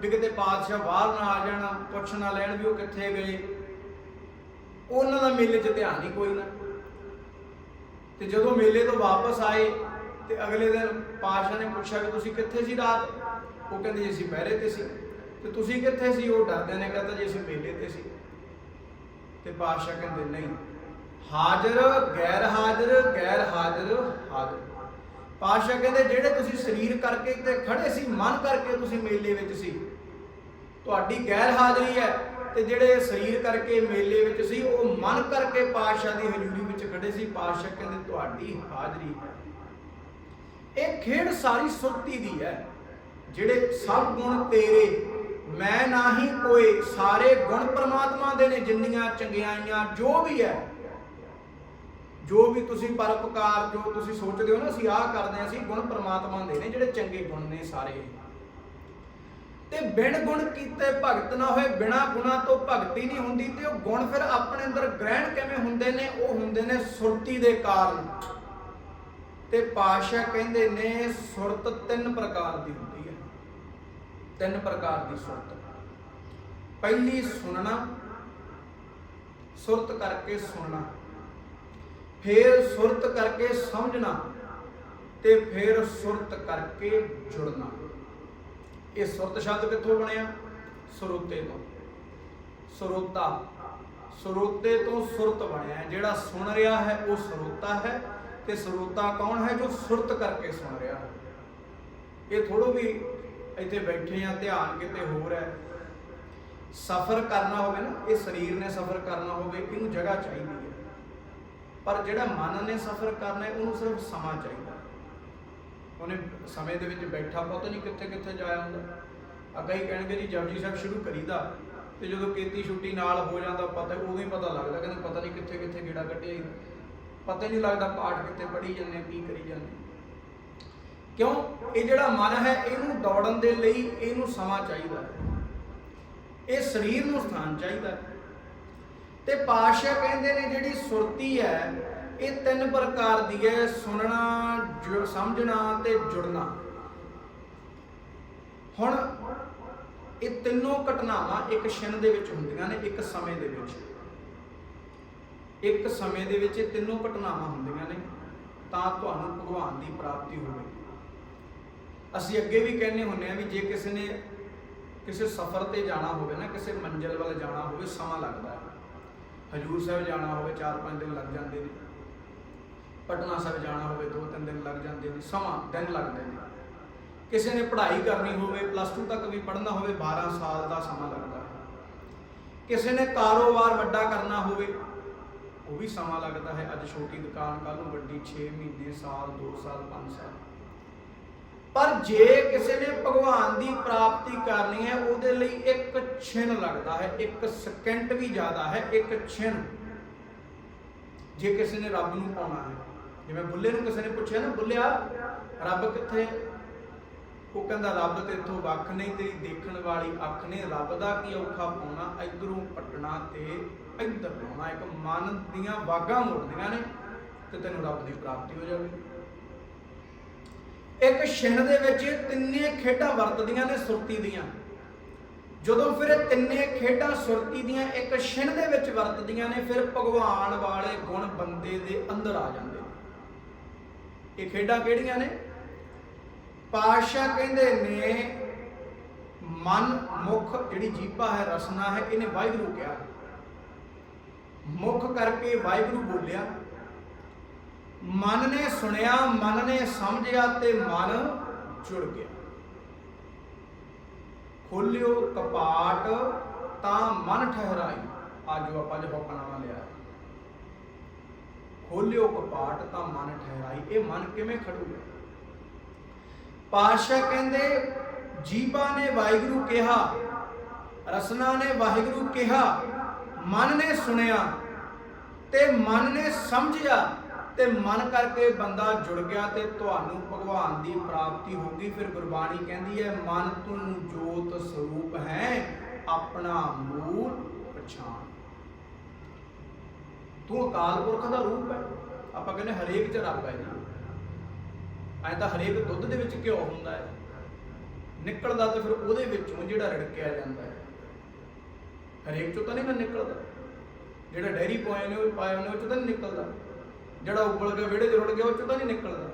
Speaker 1: ਵੀ ਕਿਤੇ ਪਾਤਸ਼ਾਹ ਬਾਹਰ ਨਾ ਆ ਜਾਣਾ, ਪੁੱਛ ਨਾ ਲੈਣ ਵੀ ਉਹ ਕਿੱਥੇ ਗਏ। ਉਹਨਾਂ ਦਾ ਮੇਲੇ 'ਚ ਧਿਆਨ ਹੀ ਕੋਈ ਨਾ। ਤੇ ਜਦੋਂ ਮੇਲੇ ਤੋਂ ਵਾਪਸ ਆਏ ਤੇ ਅਗਲੇ ਦਿਨ ਪਾਤਸ਼ਾਹ ਨੇ ਪੁੱਛਿਆ ਕਿ ਤੁਸੀਂ ਕਿੱਥੇ ਸੀ ਰਾਤ? ਉਹ ਕਹਿੰਦੇ ਜੀ, ਅਸੀਂ ਪਹਿਰੇ ਤੇ ਸੀ। ਤੇ ਤੁਸੀਂ ਕਿੱਥੇ ਸੀ? ਉਹ ਡਰਦੇ ਨੇ ਕਹਿੰਦਾ ਜੀ, ਅਸੀਂ ਮੇਲੇ ਤੇ ਸੀ। ਤੇ ਪਾਤਸ਼ਾਹ ਕਹਿੰਦੇ, ਨਹੀਂ, ਹਾਜ਼ਰ ਗੈਰ ਹਾਜ਼ਰ ਗੈਰ ਹਾਜ਼ਰ ਹਾਜ਼ਰ। ਪਾਤਸ਼ਾਹ ਕਹਿੰਦੇ ਜਿਹੜੇ ਤੁਸੀਂ ਸਰੀਰ ਕਰਕੇ ਤੇ ਖੜੇ ਸੀ, ਮਨ ਕਰਕੇ ਤੁਸੀਂ ਮੇਲੇ ਵਿੱਚ ਸੀ। ਤੁਹਾਡੀ ਗੈਰ ਹਾਜ਼ਰੀ ਹੈ ਤੇ ਜਿਹੜੇ ਸਰੀਰ ਕਰਕੇ ਮੇਲੇ ਵਿੱਚ ਸੀ, ਉਹ ਮਨ ਕਰਕੇ ਪਾਤਸ਼ਾਹ ਦੀ ਹਜ਼ੂਰੀ ਵਿੱਚ ਖੜੇ ਸੀ। ਪਾਤਸ਼ਾਹ ਕਹਿੰਦੇ ਤੁਹਾਡੀ ਹਾਜ਼ਰੀ ਹੈ। ਇਹ ਖੇਡ ਸਾਰੀ ਸੁਰਤੀ ਦੀ ਹੈ। ਜਿਹੜੇ ਸਭ ਗੁਣ ਤੇਰੇ, ਮੈਂ ਨਾਹੀ ਕੋਈ ਸਾਰੇ ਗੁਣ ਪ੍ਰਮਾਤਮਾ ਦੇ ਨੇ, ਜਿੰਨੀਆਂ ਚੰਗਿਆਈਆਂ ਜੋ ਵੀ ਹੈ ਜੋ ਵੀ ਤੁਸੀਂ ਪਰਪਕਾਰ ਜੋ ਤੁਸੀਂ ਸੋਚਦੇ ਹੋ ਨਾ, ਅਸੀਂ ਆਹ ਕਰਦੇ ਹਾਂ, ਅਸੀਂ ਗੁਣ ਪ੍ਰਮਾਤਮਾ ਦੇ ਨੇ, ਜਿਹੜੇ ਚੰਗੇ ਗੁਣ ਨੇ ਸਾਰੇ। ਤੇ ਬਿਨ ਗੁਣ ਕੀਤੇ ਭਗਤ ਨਾ ਹੋਏ, ਬਿਨਾ ਗੁਣਾ ਤੋਂ ਭਗਤੀ ਨਹੀਂ ਹੁੰਦੀ, ਤੇ ਉਹ ਗੁਣ ਫਿਰ ਆਪਣੇ ਅੰਦਰ ਗ੍ਰਹਿਣ ਕਿਵੇਂ ਹੁੰਦੇ ਨੇ? ਉਹ ਹੁੰਦੇ ਨੇ ਸੁਰਤੀ ਦੇ ਕਾਰਨ। ਤੇ ਪਾਸ਼ਾ ਕਹਿੰਦੇ ਨੇ, ਸੁਰਤ ਤਿੰਨ ਪ੍ਰਕਾਰ ਦੀ ਹੁੰਦੀ ਹੈ। ਤਿੰਨ ਪ੍ਰਕਾਰ ਦੀ ਸੁਰਤ। ਪਹਿਲੀ ਸੁਣਨਾ, ਸੁਰਤ ਕਰਕੇ ਸੁਣਨਾ। ਫਿਰ ਸੁਰਤ ਕਰਕੇ ਸਮਝਣਾ ਤੇ ਫਿਰ ਸੁਰਤ ਕਰਕੇ ਜੁੜਨਾ। ਇਹ ਸੁਰਤ ਸ਼ਬਦ ਕਿੱਥੋਂ ਬਣਿਆ? ਸਰੋਤੇ ਤੋਂ। ਸਰੋਤਾ। ਸਰੋਤੇ ਤੋਂ ਸੁਰਤ ਬਣਿਆ। ਜਿਹੜਾ ਸੁਣ ਰਿਹਾ ਹੈ, ਉਹ ਸਰੋਤਾ ਹੈ ਤੇ ਸਰੋਤਾ ਕੌਣ ਹੈ? ਜੋ ਸੁਰਤ ਕਰਕੇ ਸੁਣ ਰਿਹਾ ਹੈ। ਇਹ ਥੋੜੋ ਵੀ ਇੱਥੇ ਬੈਠੇ ਆ, ਧਿਆਨ ਕਿਤੇ ਹੋਰ ਹੈ। ਸਫ਼ਰ ਕਰਨਾ ਹੋਵੇ ਨਾ, ਇਹ ਸਰੀਰ ਨੇ ਸਫ਼ਰ ਕਰਨਾ ਹੋਵੇ, ਇਹਨੂੰ ਜਗ੍ਹਾ ਚਾਹੀਦੀ ਹੈ। ਪਰ ਜਿਹੜਾ ਮਨ ਨੇ ਸਫ਼ਰ ਕਰਨਾ ਹੈ, ਉਹਨੂੰ ਸਿਰਫ ਸਮਾਂ ਚਾਹੀਦਾ ਉਹਨੇ ਸਮੇਂ ਦੇ ਵਿੱਚ ਬੈਠਾ ਪਤਾ ਨਹੀਂ ਕਿੱਥੇ ਕਿੱਥੇ ਜਾਇਆ ਹੁੰਦਾ? ਅੱਗਾ ਹੀ ਕਹਿਣਗੇ ਜੀ, ਜਪਜੀ ਸਾਹਿਬ ਸ਼ੁਰੂ ਕਰੀਦਾ। ਤੇ ਜਦੋਂ ਕੀਤੀ ਛੁੱਟੀ ਨਾਲ ਹੋ ਜਾਂਦਾ ਪਤਾ, ਉਦੋਂ ਹੀ ਪਤਾ ਲੱਗਦਾ, ਕਹਿੰਦੇ ਪਤਾ ਨਹੀਂ ਕਿੱਥੇ ਕਿੱਥੇ ਗੇੜਾ ਕੱਢਿਆ ਪਤਾ ਨਹੀਂ ਲੱਗਦਾ ਪਾਠ ਕਿੱਥੇ ਪੜ੍ਹੀ ਜਾਂਦੇ, ਕੀ ਕਰੀ ਜਾਂਦੇ। ਕਿਉਂ? ਇਹ ਜਿਹੜਾ ਮਨ ਹੈ, ਇਹਨੂੰ ਦੌੜਨ ਦੇ ਲਈ ਇਹਨੂੰ ਸਮਾਂ ਚਾਹੀਦਾ ਹੈ। ਇਹ ਸਰੀਰ ਨੂੰ ਸਥਾਨ ਚਾਹੀਦਾ ਹੈ। ਤੇ ਪਾਸ਼ਾ ਕਹਿੰਦੇ ਨੇ ਜਿਹੜੀ ਸੁਰਤੀ ਹੈ, ਇਹ ਤਿੰਨ ਪ੍ਰਕਾਰ ਦੀ ਹੈ, ਸੁਣਨਾ, ਜੁ- ਸਮਝਣਾ ਤੇ ਜੁੜਨਾ। ਹੁਣ ਇਹ ਤਿੰਨੋਂ ਘਟਨਾਵਾਂ ਇੱਕ ਛਿਨ ਦੇ ਵਿੱਚ ਹੁੰਦੀਆਂ ਨੇ, ਇੱਕ ਸਮੇਂ ਦੇ ਵਿੱਚ। ਇੱਕ ਸਮੇਂ ਦੇ ਵਿੱਚ ਇਹ ਤਿੰਨੋਂ ਘਟਨਾਵਾਂ ਹੁੰਦੀਆਂ ਨੇ, ਤਾਂ ਤੁਹਾਨੂੰ ਭਗਵਾਨ ਦੀ ਪ੍ਰਾਪਤੀ ਹੋਵੇਗੀ ਅਸੀਂ ਅੱਗੇ ਵੀ ਕਹਿੰਦੇ ਹੁੰਨੇ ਆ ਵੀ ਜੇ ਕਿਸੇ ਨੇ ਕਿਸੇ ਸਫ਼ਰ ਤੇ ਜਾਣਾ ਹੋਵੇ ਨਾ, ਕਿਸੇ ਮੰਜ਼ਿਲ ਵੱਲ ਜਾਣਾ ਹੋਵੇ, ਸਮਾਂ ਲੱਗਦਾ ਹਜੂਰ ਸਾਹਿਬ ਜਾਣਾ ਹੋਵੇ 4-5 ਦਿਨ ਲੱਗ ਜਾਂਦੇ ਨੇ। ਪਟਨਾ ਸਾਹਿਬ ਜਾਣਾ ਹੋਵੇ 2-3 ਦਿਨ ਲੱਗ ਜਾਂਦੇ ਨੇ, ਸਮਾਂ ਦਿਨ ਲੱਗਦੇ ਨੇ। ਕਿਸੇ ਨੇ ਪੜ੍ਹਾਈ ਕਰਨੀ ਹੋਵੇ ਪਲੱਸ 2 ਤੱਕ ਵੀ ਪੜ੍ਹਨਾ ਹੋਵੇ 12 ਸਾਲ ਦਾ ਸਮਾਂ ਲੱਗਦਾ ਹੈ। ਕਿਸੇ ਨੇ ਕਾਰੋਬਾਰ ਵੱਡਾ ਕਰਨਾ ਹੋਵੇ, ਉਹ ਵੀ ਸਮਾਂ ਲੱਗਦਾ ਹੈ। ਅੱਜ ਛੋਟੀ ਦੁਕਾਨ ਕੱਲ ਨੂੰ ਵੱਡੀ 6 ਮਹੀਨੇ, ਸਾਲ 2 ਸਾਲ 5 ਸਾਲ। ਪਰ ਜੇ ਕਿਸੇ ਨੇ ਭਗਵਾਨ ਦੀ ਪ੍ਰਾਪਤੀ ਕਰਨੀ ਹੈ, ਉਹਦੇ ਲਈ ਇੱਕ ਛਿਨ ਲੱਗਦਾ ਹੈ, ਇੱਕ ਸਕਿੰਟ ਵੀ ਜ਼ਿਆਦਾ ਹੈ, ਇੱਕ ਛਿਨ। ਜੇ ਕਿਸੇ ਨੇ ਰੱਬ ਨੂੰ ਪਾਉਣਾ ਹੈ, ਜਿਵੇਂ ਬੁੱਲੇ ਨੂੰ ਕਿਸੇ ਨੇ ਪੁੱਛਿਆ ਨਾ, ਬੁੱਲਿਆ, ਰੱਬ ਕਿੱਥੇ? ਉਹ ਕਹਿੰਦਾ, ਰੱਬ ਤੇ ਇੱਥੋਂ ਵੱਖ ਨਹੀਂ, ਤੇਰੀ ਦੇਖਣ ਵਾਲੀ ਅੱਖ ਨੇ ਰੱਬ ਦਾ ਕੀ ਔਖਾ ਪਾਉਣਾ? ਇਧਰੋਂ ਪਟਣਾ ਤੇ ਇੱਧਰ ਲਾਉਣਾ। ਇੱਕ ਮਨ ਦੀਆਂ ਵਾਗਾਂ ਮੁੜਦੀਆਂ ਨੇ ਤੇ ਤੈਨੂੰ ਰੱਬ ਦੀ ਪ੍ਰਾਪਤੀ ਹੋ ਜਾਵੇ ਇੱਕ ਛਿਣ ਦੇ ਵਿੱਚ ਤਿੰਨੇ ਖੇਡਾਂ ਵਰਤਦੀਆਂ ਨੇ ਸੁਰਤੀ ਦੀਆਂ। ਜਦੋਂ ਫਿਰ ਇਹ ਤਿੰਨੇ ਖੇਡਾਂ ਸੁਰਤੀ ਦੀਆਂ ਇੱਕ ਛਿਣ ਦੇ ਵਿੱਚ ਵਰਤਦੀਆਂ ਨੇ, ਫਿਰ ਭਗਵਾਨ ਵਾਲੇ ਗੁਣ ਬੰਦੇ ਦੇ ਅੰਦਰ ਆ ਜਾਂਦੇ ਨੇ। ਇਹ ਖੇਡਾਂ ਕਿਹੜੀਆਂ ਨੇ? ਪਾਸ਼ਾ ਕਹਿੰਦੇ ਨੇ, ਮਨ ਮੁਖ ਜਿਹੜੀ ਜੀਪਾ ਹੈ, ਰਸਨਾ ਹੈ, ਇਹਨੇ ਵਾਹਿਗੁਰੂ ਕਿਹਾ। ਮੁਖ ਕਰਕੇ ਵਾਹਿਗੁਰੂ ਬੋਲਿਆ। ਮਨ ਨੇ ਸੁਣਿਆ, ਮਨ ਨੇ ਸਮਝਿਆ ਤੇ ਮਨ ਜੁੜ ਗਿਆ। ਖੋਲਿਓ ਕਪਾਟ, ਤਾਂ ਮਨ ਠਹਿਰਾਈ। ਆਜੋ ਆਪਾਂ ਜੋ ਹੁਕਮਨਾਮਾ ਲਿਆ। ਖੋਲਿਓ ਕਪਾਟ, ਤਾਂ ਮਨ ਠਹਿਰਾਈ। ਇਹ ਮਨ ਕਿਵੇਂ ਖੜੂਗਾ? ਪਾਤਸ਼ਾਹ ਕਹਿੰਦੇ ਜੀਬਾ ਨੇ ਵਾਹਿਗੁਰੂ ਕਿਹਾ, ਰਸਨਾ ਨੇ ਵਾਹਿਗੁਰੂ ਕਿਹਾ, ਮਨ ਨੇ ਸੁਣਿਆ ਤੇ ਮਨ ਨੇ ਸਮਝਿਆ। ਤੇ ਮਨ ਕਰਕੇ ਬੰਦਾ ਜੁੜ ਗਿਆ ਤੇ ਤੁਹਾਨੂੰ ਭਗਵਾਨ ਦੀ ਪ੍ਰਾਪਤੀ ਹੋਗੀ ਫਿਰ ਗੁਰਬਾਣੀ ਕਹਿੰਦੀ ਹੈ, ਮਨ ਤੂੰ ਜੋਤ ਸਰੂਪ ਹੈ, ਆਪਣਾ ਮੂਲ ਪਛਾਣ। ਤੂੰ ਅਕਾਲ ਪੁਰਖ ਦਾ ਰੂਪ ਹੈ। ਆਪਾਂ ਕਹਿੰਦੇ ਹਰੇਕ ਚ ਰੱਬ ਹੈ ਜੀ। ਐ ਤਾਂ ਹਰੇਕ ਦੁੱਧ ਦੇ ਵਿੱਚ ਘਿਓ ਹੁੰਦਾ ਹੈ। ਨਿਕਲਦਾ ਤਾਂ ਫਿਰ ਉਹਦੇ ਵਿੱਚੋਂ ਜਿਹੜਾ ਰੜਕਿਆ ਜਾਂਦਾ ਹੈ। ਹਰੇਕ ਚੋਂ ਤਾਂ ਨਹੀਂ ਨਾ ਨਿਕਲਦਾ। ਜਿਹੜਾ ਡੈਰੀ ਪਾਇਆ ਨੇ ਉਹ ਪਾਏ ਨੇ, ਉਹ ਚੋਂ ਤਾਂ ਨਹੀਂ ਨਿਕਲਦਾ। ਜਿਹੜਾ ਉਬਲ ਕੇ ਵਿਹੜੇ 'ਚ ਰੁੜ ਗਿਆ, ਉਹ ਚੋਂ ਤਾਂ ਨਹੀਂ ਨਿਕਲਦਾ।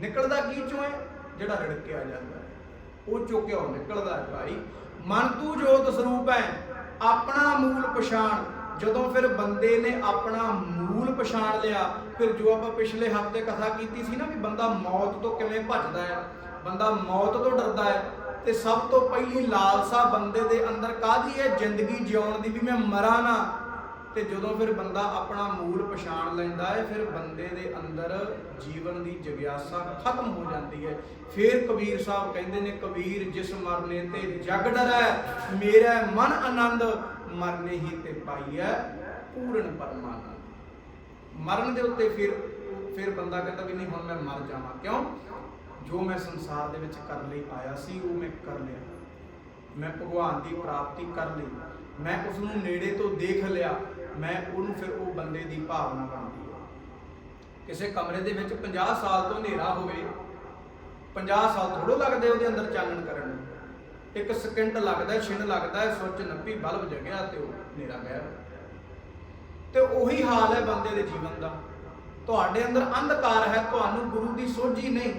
Speaker 1: ਨਿਕਲਦਾ ਕੀ ਚੋਂ ਹੈ ਜਿਹੜਾ ਰੜਕਿਆ ਜਾਂਦਾ ਉਹ ਚੋਂ ਘਿਓ ਨਿਕਲਦਾ ਹੈ ਭਾਈ। ਮਨ ਤੂੰ ਜੋਤ ਸਰੂਪ ਹੈ, ਆਪਣਾ ਮੂਲ ਪਛਾਣ। ਜਦੋਂ ਫਿਰ ਬੰਦੇ ਨੇ ਆਪਣਾ ਮੂਲ ਪਛਾਣ ਲਿਆ, ਫਿਰ ਜੋ ਆਪਾਂ ਪਿਛਲੇ ਹਫ਼ਤੇ ਕਥਾ ਕੀਤੀ ਸੀ ਨਾ ਵੀ ਬੰਦਾ ਮੌਤ ਤੋਂ ਕਿਵੇਂ ਭੱਜਦਾ ਹੈ, ਬੰਦਾ ਮੌਤ ਤੋਂ ਡਰਦਾ ਹੈ, ਤੇ ਸਭ ਤੋਂ ਪਹਿਲੀ ਲਾਲਸਾ ਬੰਦੇ ਦੇ ਅੰਦਰ ਕਾਹਦੀ ਹੈ? ਜ਼ਿੰਦਗੀ ਜਿਉਣ ਦੀ ਵੀ ਮੈਂ ਮਰਾਂ ਨਾ ਤੇ ਜਦੋਂ ਫਿਰ ਬੰਦਾ ਆਪਣਾ ਮੂਲ ਪਛਾਣ ਲੈਂਦਾ ਹੈ, ਫਿਰ ਬੰਦੇ ਦੇ ਅੰਦਰ ਜੀਵਨ ਦੀ ਜਗਿਆਸਾ ਖਤਮ ਹੋ ਜਾਂਦੀ ਹੈ। ਫਿਰ ਕਬੀਰ ਸਾਹਿਬ ਕਹਿੰਦੇ ਨੇ, ਕਬੀਰ ਜਿਸ ਮਰਨੇ ਤੇ ਜਗ ਡਰੈ, ਮੇਰਾ ਮਨ ਆਨੰਦ ਮਰਨੇ ਹੀ ਤੇ ਪਾਈਐ ਪੂਰਨ ਪਰਮਾਨੰਦ। ਮਰਨ ਦੇ ਉੱਤੇ ਫਿਰ ਫਿਰ ਬੰਦਾ ਕਹਿੰਦਾ ਵੀ ਨਹੀਂ, ਹੁਣ ਮੈਂ ਮਰ ਜਾਵਾਂ। ਕਿਉਂ? ਜੋ ਮੈਂ ਸੰਸਾਰ ਦੇ ਵਿੱਚ ਕਰਨ ਲਈ ਆਇਆ ਸੀ, ਉਹ ਮੈਂ ਕਰ ਲਿਆ। ਮੈਂ ਭਗਵਾਨ ਦੀ ਪ੍ਰਾਪਤੀ ਕਰ ਲਈ। ਮੈਂ ਉਸ ਨੂੰ ਨੇੜੇ ਤੋਂ ਦੇਖ ਲਿਆ। ਮੈਂ ਉਹਨੂੰ ਫਿਰ ਉਹ ਬੰਦੇ ਦੀ ਭਾਵਨਾ ਬਣਦੀ ਹੈ। ਕਿਸੇ ਕਮਰੇ ਦੇ ਵਿੱਚ 50 ਸਾਲ ਤੋਂ ਹਨੇਰਾ ਹੋਵੇ 50 ਸਾਲ ਥੋੜੋ ਲੱਗਦੇ ਉਹਦੇ ਅੰਦਰ ਚਾਨਣ ਕਰਨ ਨੂੰ। ਇੱਕ ਸਕਿੰਟ ਲੱਗਦਾ ਛਿਣ ਲੱਗਦਾ ਹੈ ਸੁੱਚ ਨੱਪੀ, ਬਲਬ ਜਗਿਆ ਤੇ ਉਹ ਹਨੇਰਾ ਗਾਇਬ ਤੇ ਉਹੀ ਹਾਲ ਹੈ ਬੰਦੇ ਦੇ ਜੀਵਨ ਦਾ। ਤੁਹਾਡੇ ਅੰਦਰ ਅੰਧਕਾਰ ਹੈ, ਤੁਹਾਨੂੰ ਗੁਰੂ ਦੀ ਸੋਝੀ ਨਹੀਂ।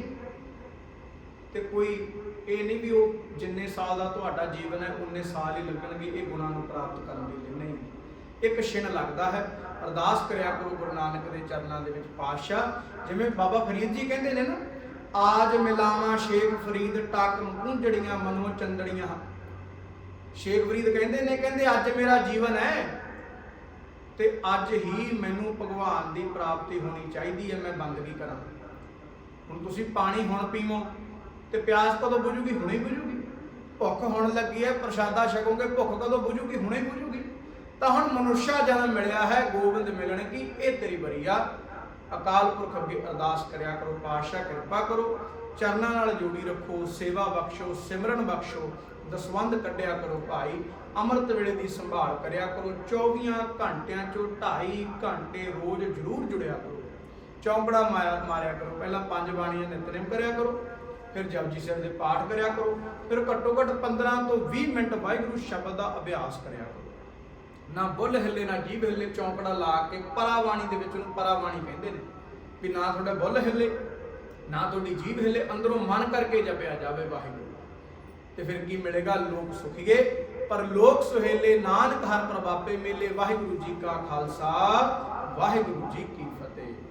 Speaker 1: ਤੇ ਕੋਈ ਇਹ ਨਹੀਂ ਵੀ ਉਹ ਜਿੰਨੇ ਸਾਲ ਦਾ ਤੁਹਾਡਾ ਜੀਵਨ ਹੈ, ਉਨੇ ਸਾਲ ਹੀ ਲੱਗਣਗੇ, ਇਹ ਗੁਣਾਂ ਨੂੰ ਪ੍ਰਾਪਤ ਕਰਨ ਦੇ ਲਈ। ਇੱਕ ਛਿਣ ਲੱਗਦਾ ਹੈ। ਅਰਦਾਸ ਕਰਿਆ ਕਰੋ ਗੁਰੂ ਨਾਨਕ ਦੇ ਚਰਨਾਂ ਦੇ ਵਿੱਚ ਪਾਤਸ਼ਾਹ। ਜਿਵੇਂ ਬਾਬਾ ਫਰੀਦ ਜੀ ਕਹਿੰਦੇ ਨੇ ਨਾ, ਆਜ ਮਿਲਾਵਾਂ ਸ਼ੇਖ ਫਰੀਦ ਟਾਕ ਮੁੰਝੜੀਆਂ ਮਨੋ ਚੰਦੜੀਆਂ ਸ਼ੇਖ ਫਰੀਦ ਕਹਿੰਦੇ ਨੇ, ਕਹਿੰਦੇ, ਅੱਜ ਮੇਰਾ ਜੀਵਨ ਹੈ ਤੇ ਅੱਜ ਹੀ ਮੈਨੂੰ ਭਗਵਾਨ ਦੀ ਪ੍ਰਾਪਤੀ ਹੋਣੀ ਚਾਹੀਦੀ ਹੈ, ਮੈਂ ਬੰਦਗੀ ਕਰਾਂ। ਹੁਣ ਤੁਸੀਂ ਪਾਣੀ ਹੁਣ ਪੀਵੋ ਤੇ ਪਿਆਸ ਕਦੋਂ ਬੁਝੂਗੀ, ਹੁਣੇ ਬੁਝੂਗੀ। ਭੁੱਖ ਹੁਣ ਲੱਗੀ ਹੈ, ਪ੍ਰਸ਼ਾਦਾ ਛਕੋਗੇ, ਭੁੱਖ ਕਦੋਂ ਬੁਝੂਗੀ, ਹੁਣੇ ਹੀ ਬੁਝੂਗੀ। ਤਾਂ ਹੁਣ ਮਨੁੱਖਾ ਜਨਮ ਮਿਲਿਆ ਹੈ, ਗੋਬਿੰਦ ਮਿਲਣ ਕੀ? ਇਹ ਤੇਰੀ ਬਰੀਆ ਅਕਾਲ ਪੁਰਖ ਅੱਗੇ ਅਰਦਾਸ ਕਰਿਆ ਕਰੋ, ਪਾਤਸ਼ਾਹ ਕਿਰਪਾ ਕਰੋ। ਚਰਨਾਂ ਨਾਲ ਜੋੜੀ ਰੱਖੋ, ਸੇਵਾ ਬਖਸ਼ੋ, ਸਿਮਰਨ ਬਖਸ਼ੋ ਦਸਵੰਦ ਕੱਢਿਆ ਕਰੋ ਭਾਈ। ਅੰਮ੍ਰਿਤ ਵੇਲੇ ਦੀ ਸੰਭਾਲ ਕਰਿਆ ਕਰੋ। 24 ਘੰਟਿਆਂ ਚੋਂ 2.5 ਘੰਟੇ ਰੋਜ਼ ਜ਼ਰੂਰ ਜੁੜਿਆ ਕਰੋ। ਚੌਂਕੜਾ ਮਾਰਿਆ ਮਾਰਿਆ ਕਰੋ। ਪਹਿਲਾਂ ਪੰਜ ਬਾਣੀਆਂ ਨਿਤਨੇਮ ਕਰਿਆ ਕਰੋ, ਫਿਰ ਜਪਜੀ ਸਾਹਿਬ ਦੇ ਪਾਠ ਕਰਿਆ ਕਰੋ, ਫਿਰ ਘੱਟੋ ਘੱਟ 15 ਤੋਂ 20 ਮਿੰਟ ਵਾਹਿਗੁਰੂ ਸ਼ਬਦ ਦਾ ਅਭਿਆਸ ਕਰਿਆ ਕਰੋ। ਨਾ ਬੁੱਲ ਹਿੱਲੇ, ਨਾ ਜੀਭ ਹਿੱਲੇ ਚੌਂਕੜਾ ਲਾ ਕੇ ਪਰਾਵਾਣੀ ਦੇ ਵਿੱਚ ਉਹਨੂੰ ਪਰਾਵਾਣੀ ਕਹਿੰਦੇ ਨੇ ਵੀ ਨਾ ਤੁਹਾਡਾ ਬੁੱਲ ਹਿੱਲੇ, ਨਾ ਤੁਹਾਡੀ ਜੀਭ ਹਿੱਲੇ, ਅੰਦਰੋਂ ਮਨ ਕਰਕੇ ਜਪਿਆ ਜਾਵੇ ਵਾਹਿਗੁਰੂ। ਤੇ ਫਿਰ ਕੀ ਮਿਲੇਗਾ? ਲੋਕ ਸੁਖੀਏ ਪਰ ਲੋਕ ਸੁਹੇਲੇ ਨਾਨਕ ਹਰ ਪ੍ਰਭਾਪੇ ਮੇਲੇ। ਵਾਹਿਗੁਰੂ ਜੀ ਕਾ ਖਾਲਸਾ, ਵਾਹਿਗੁਰੂ ਜੀ ਕੀ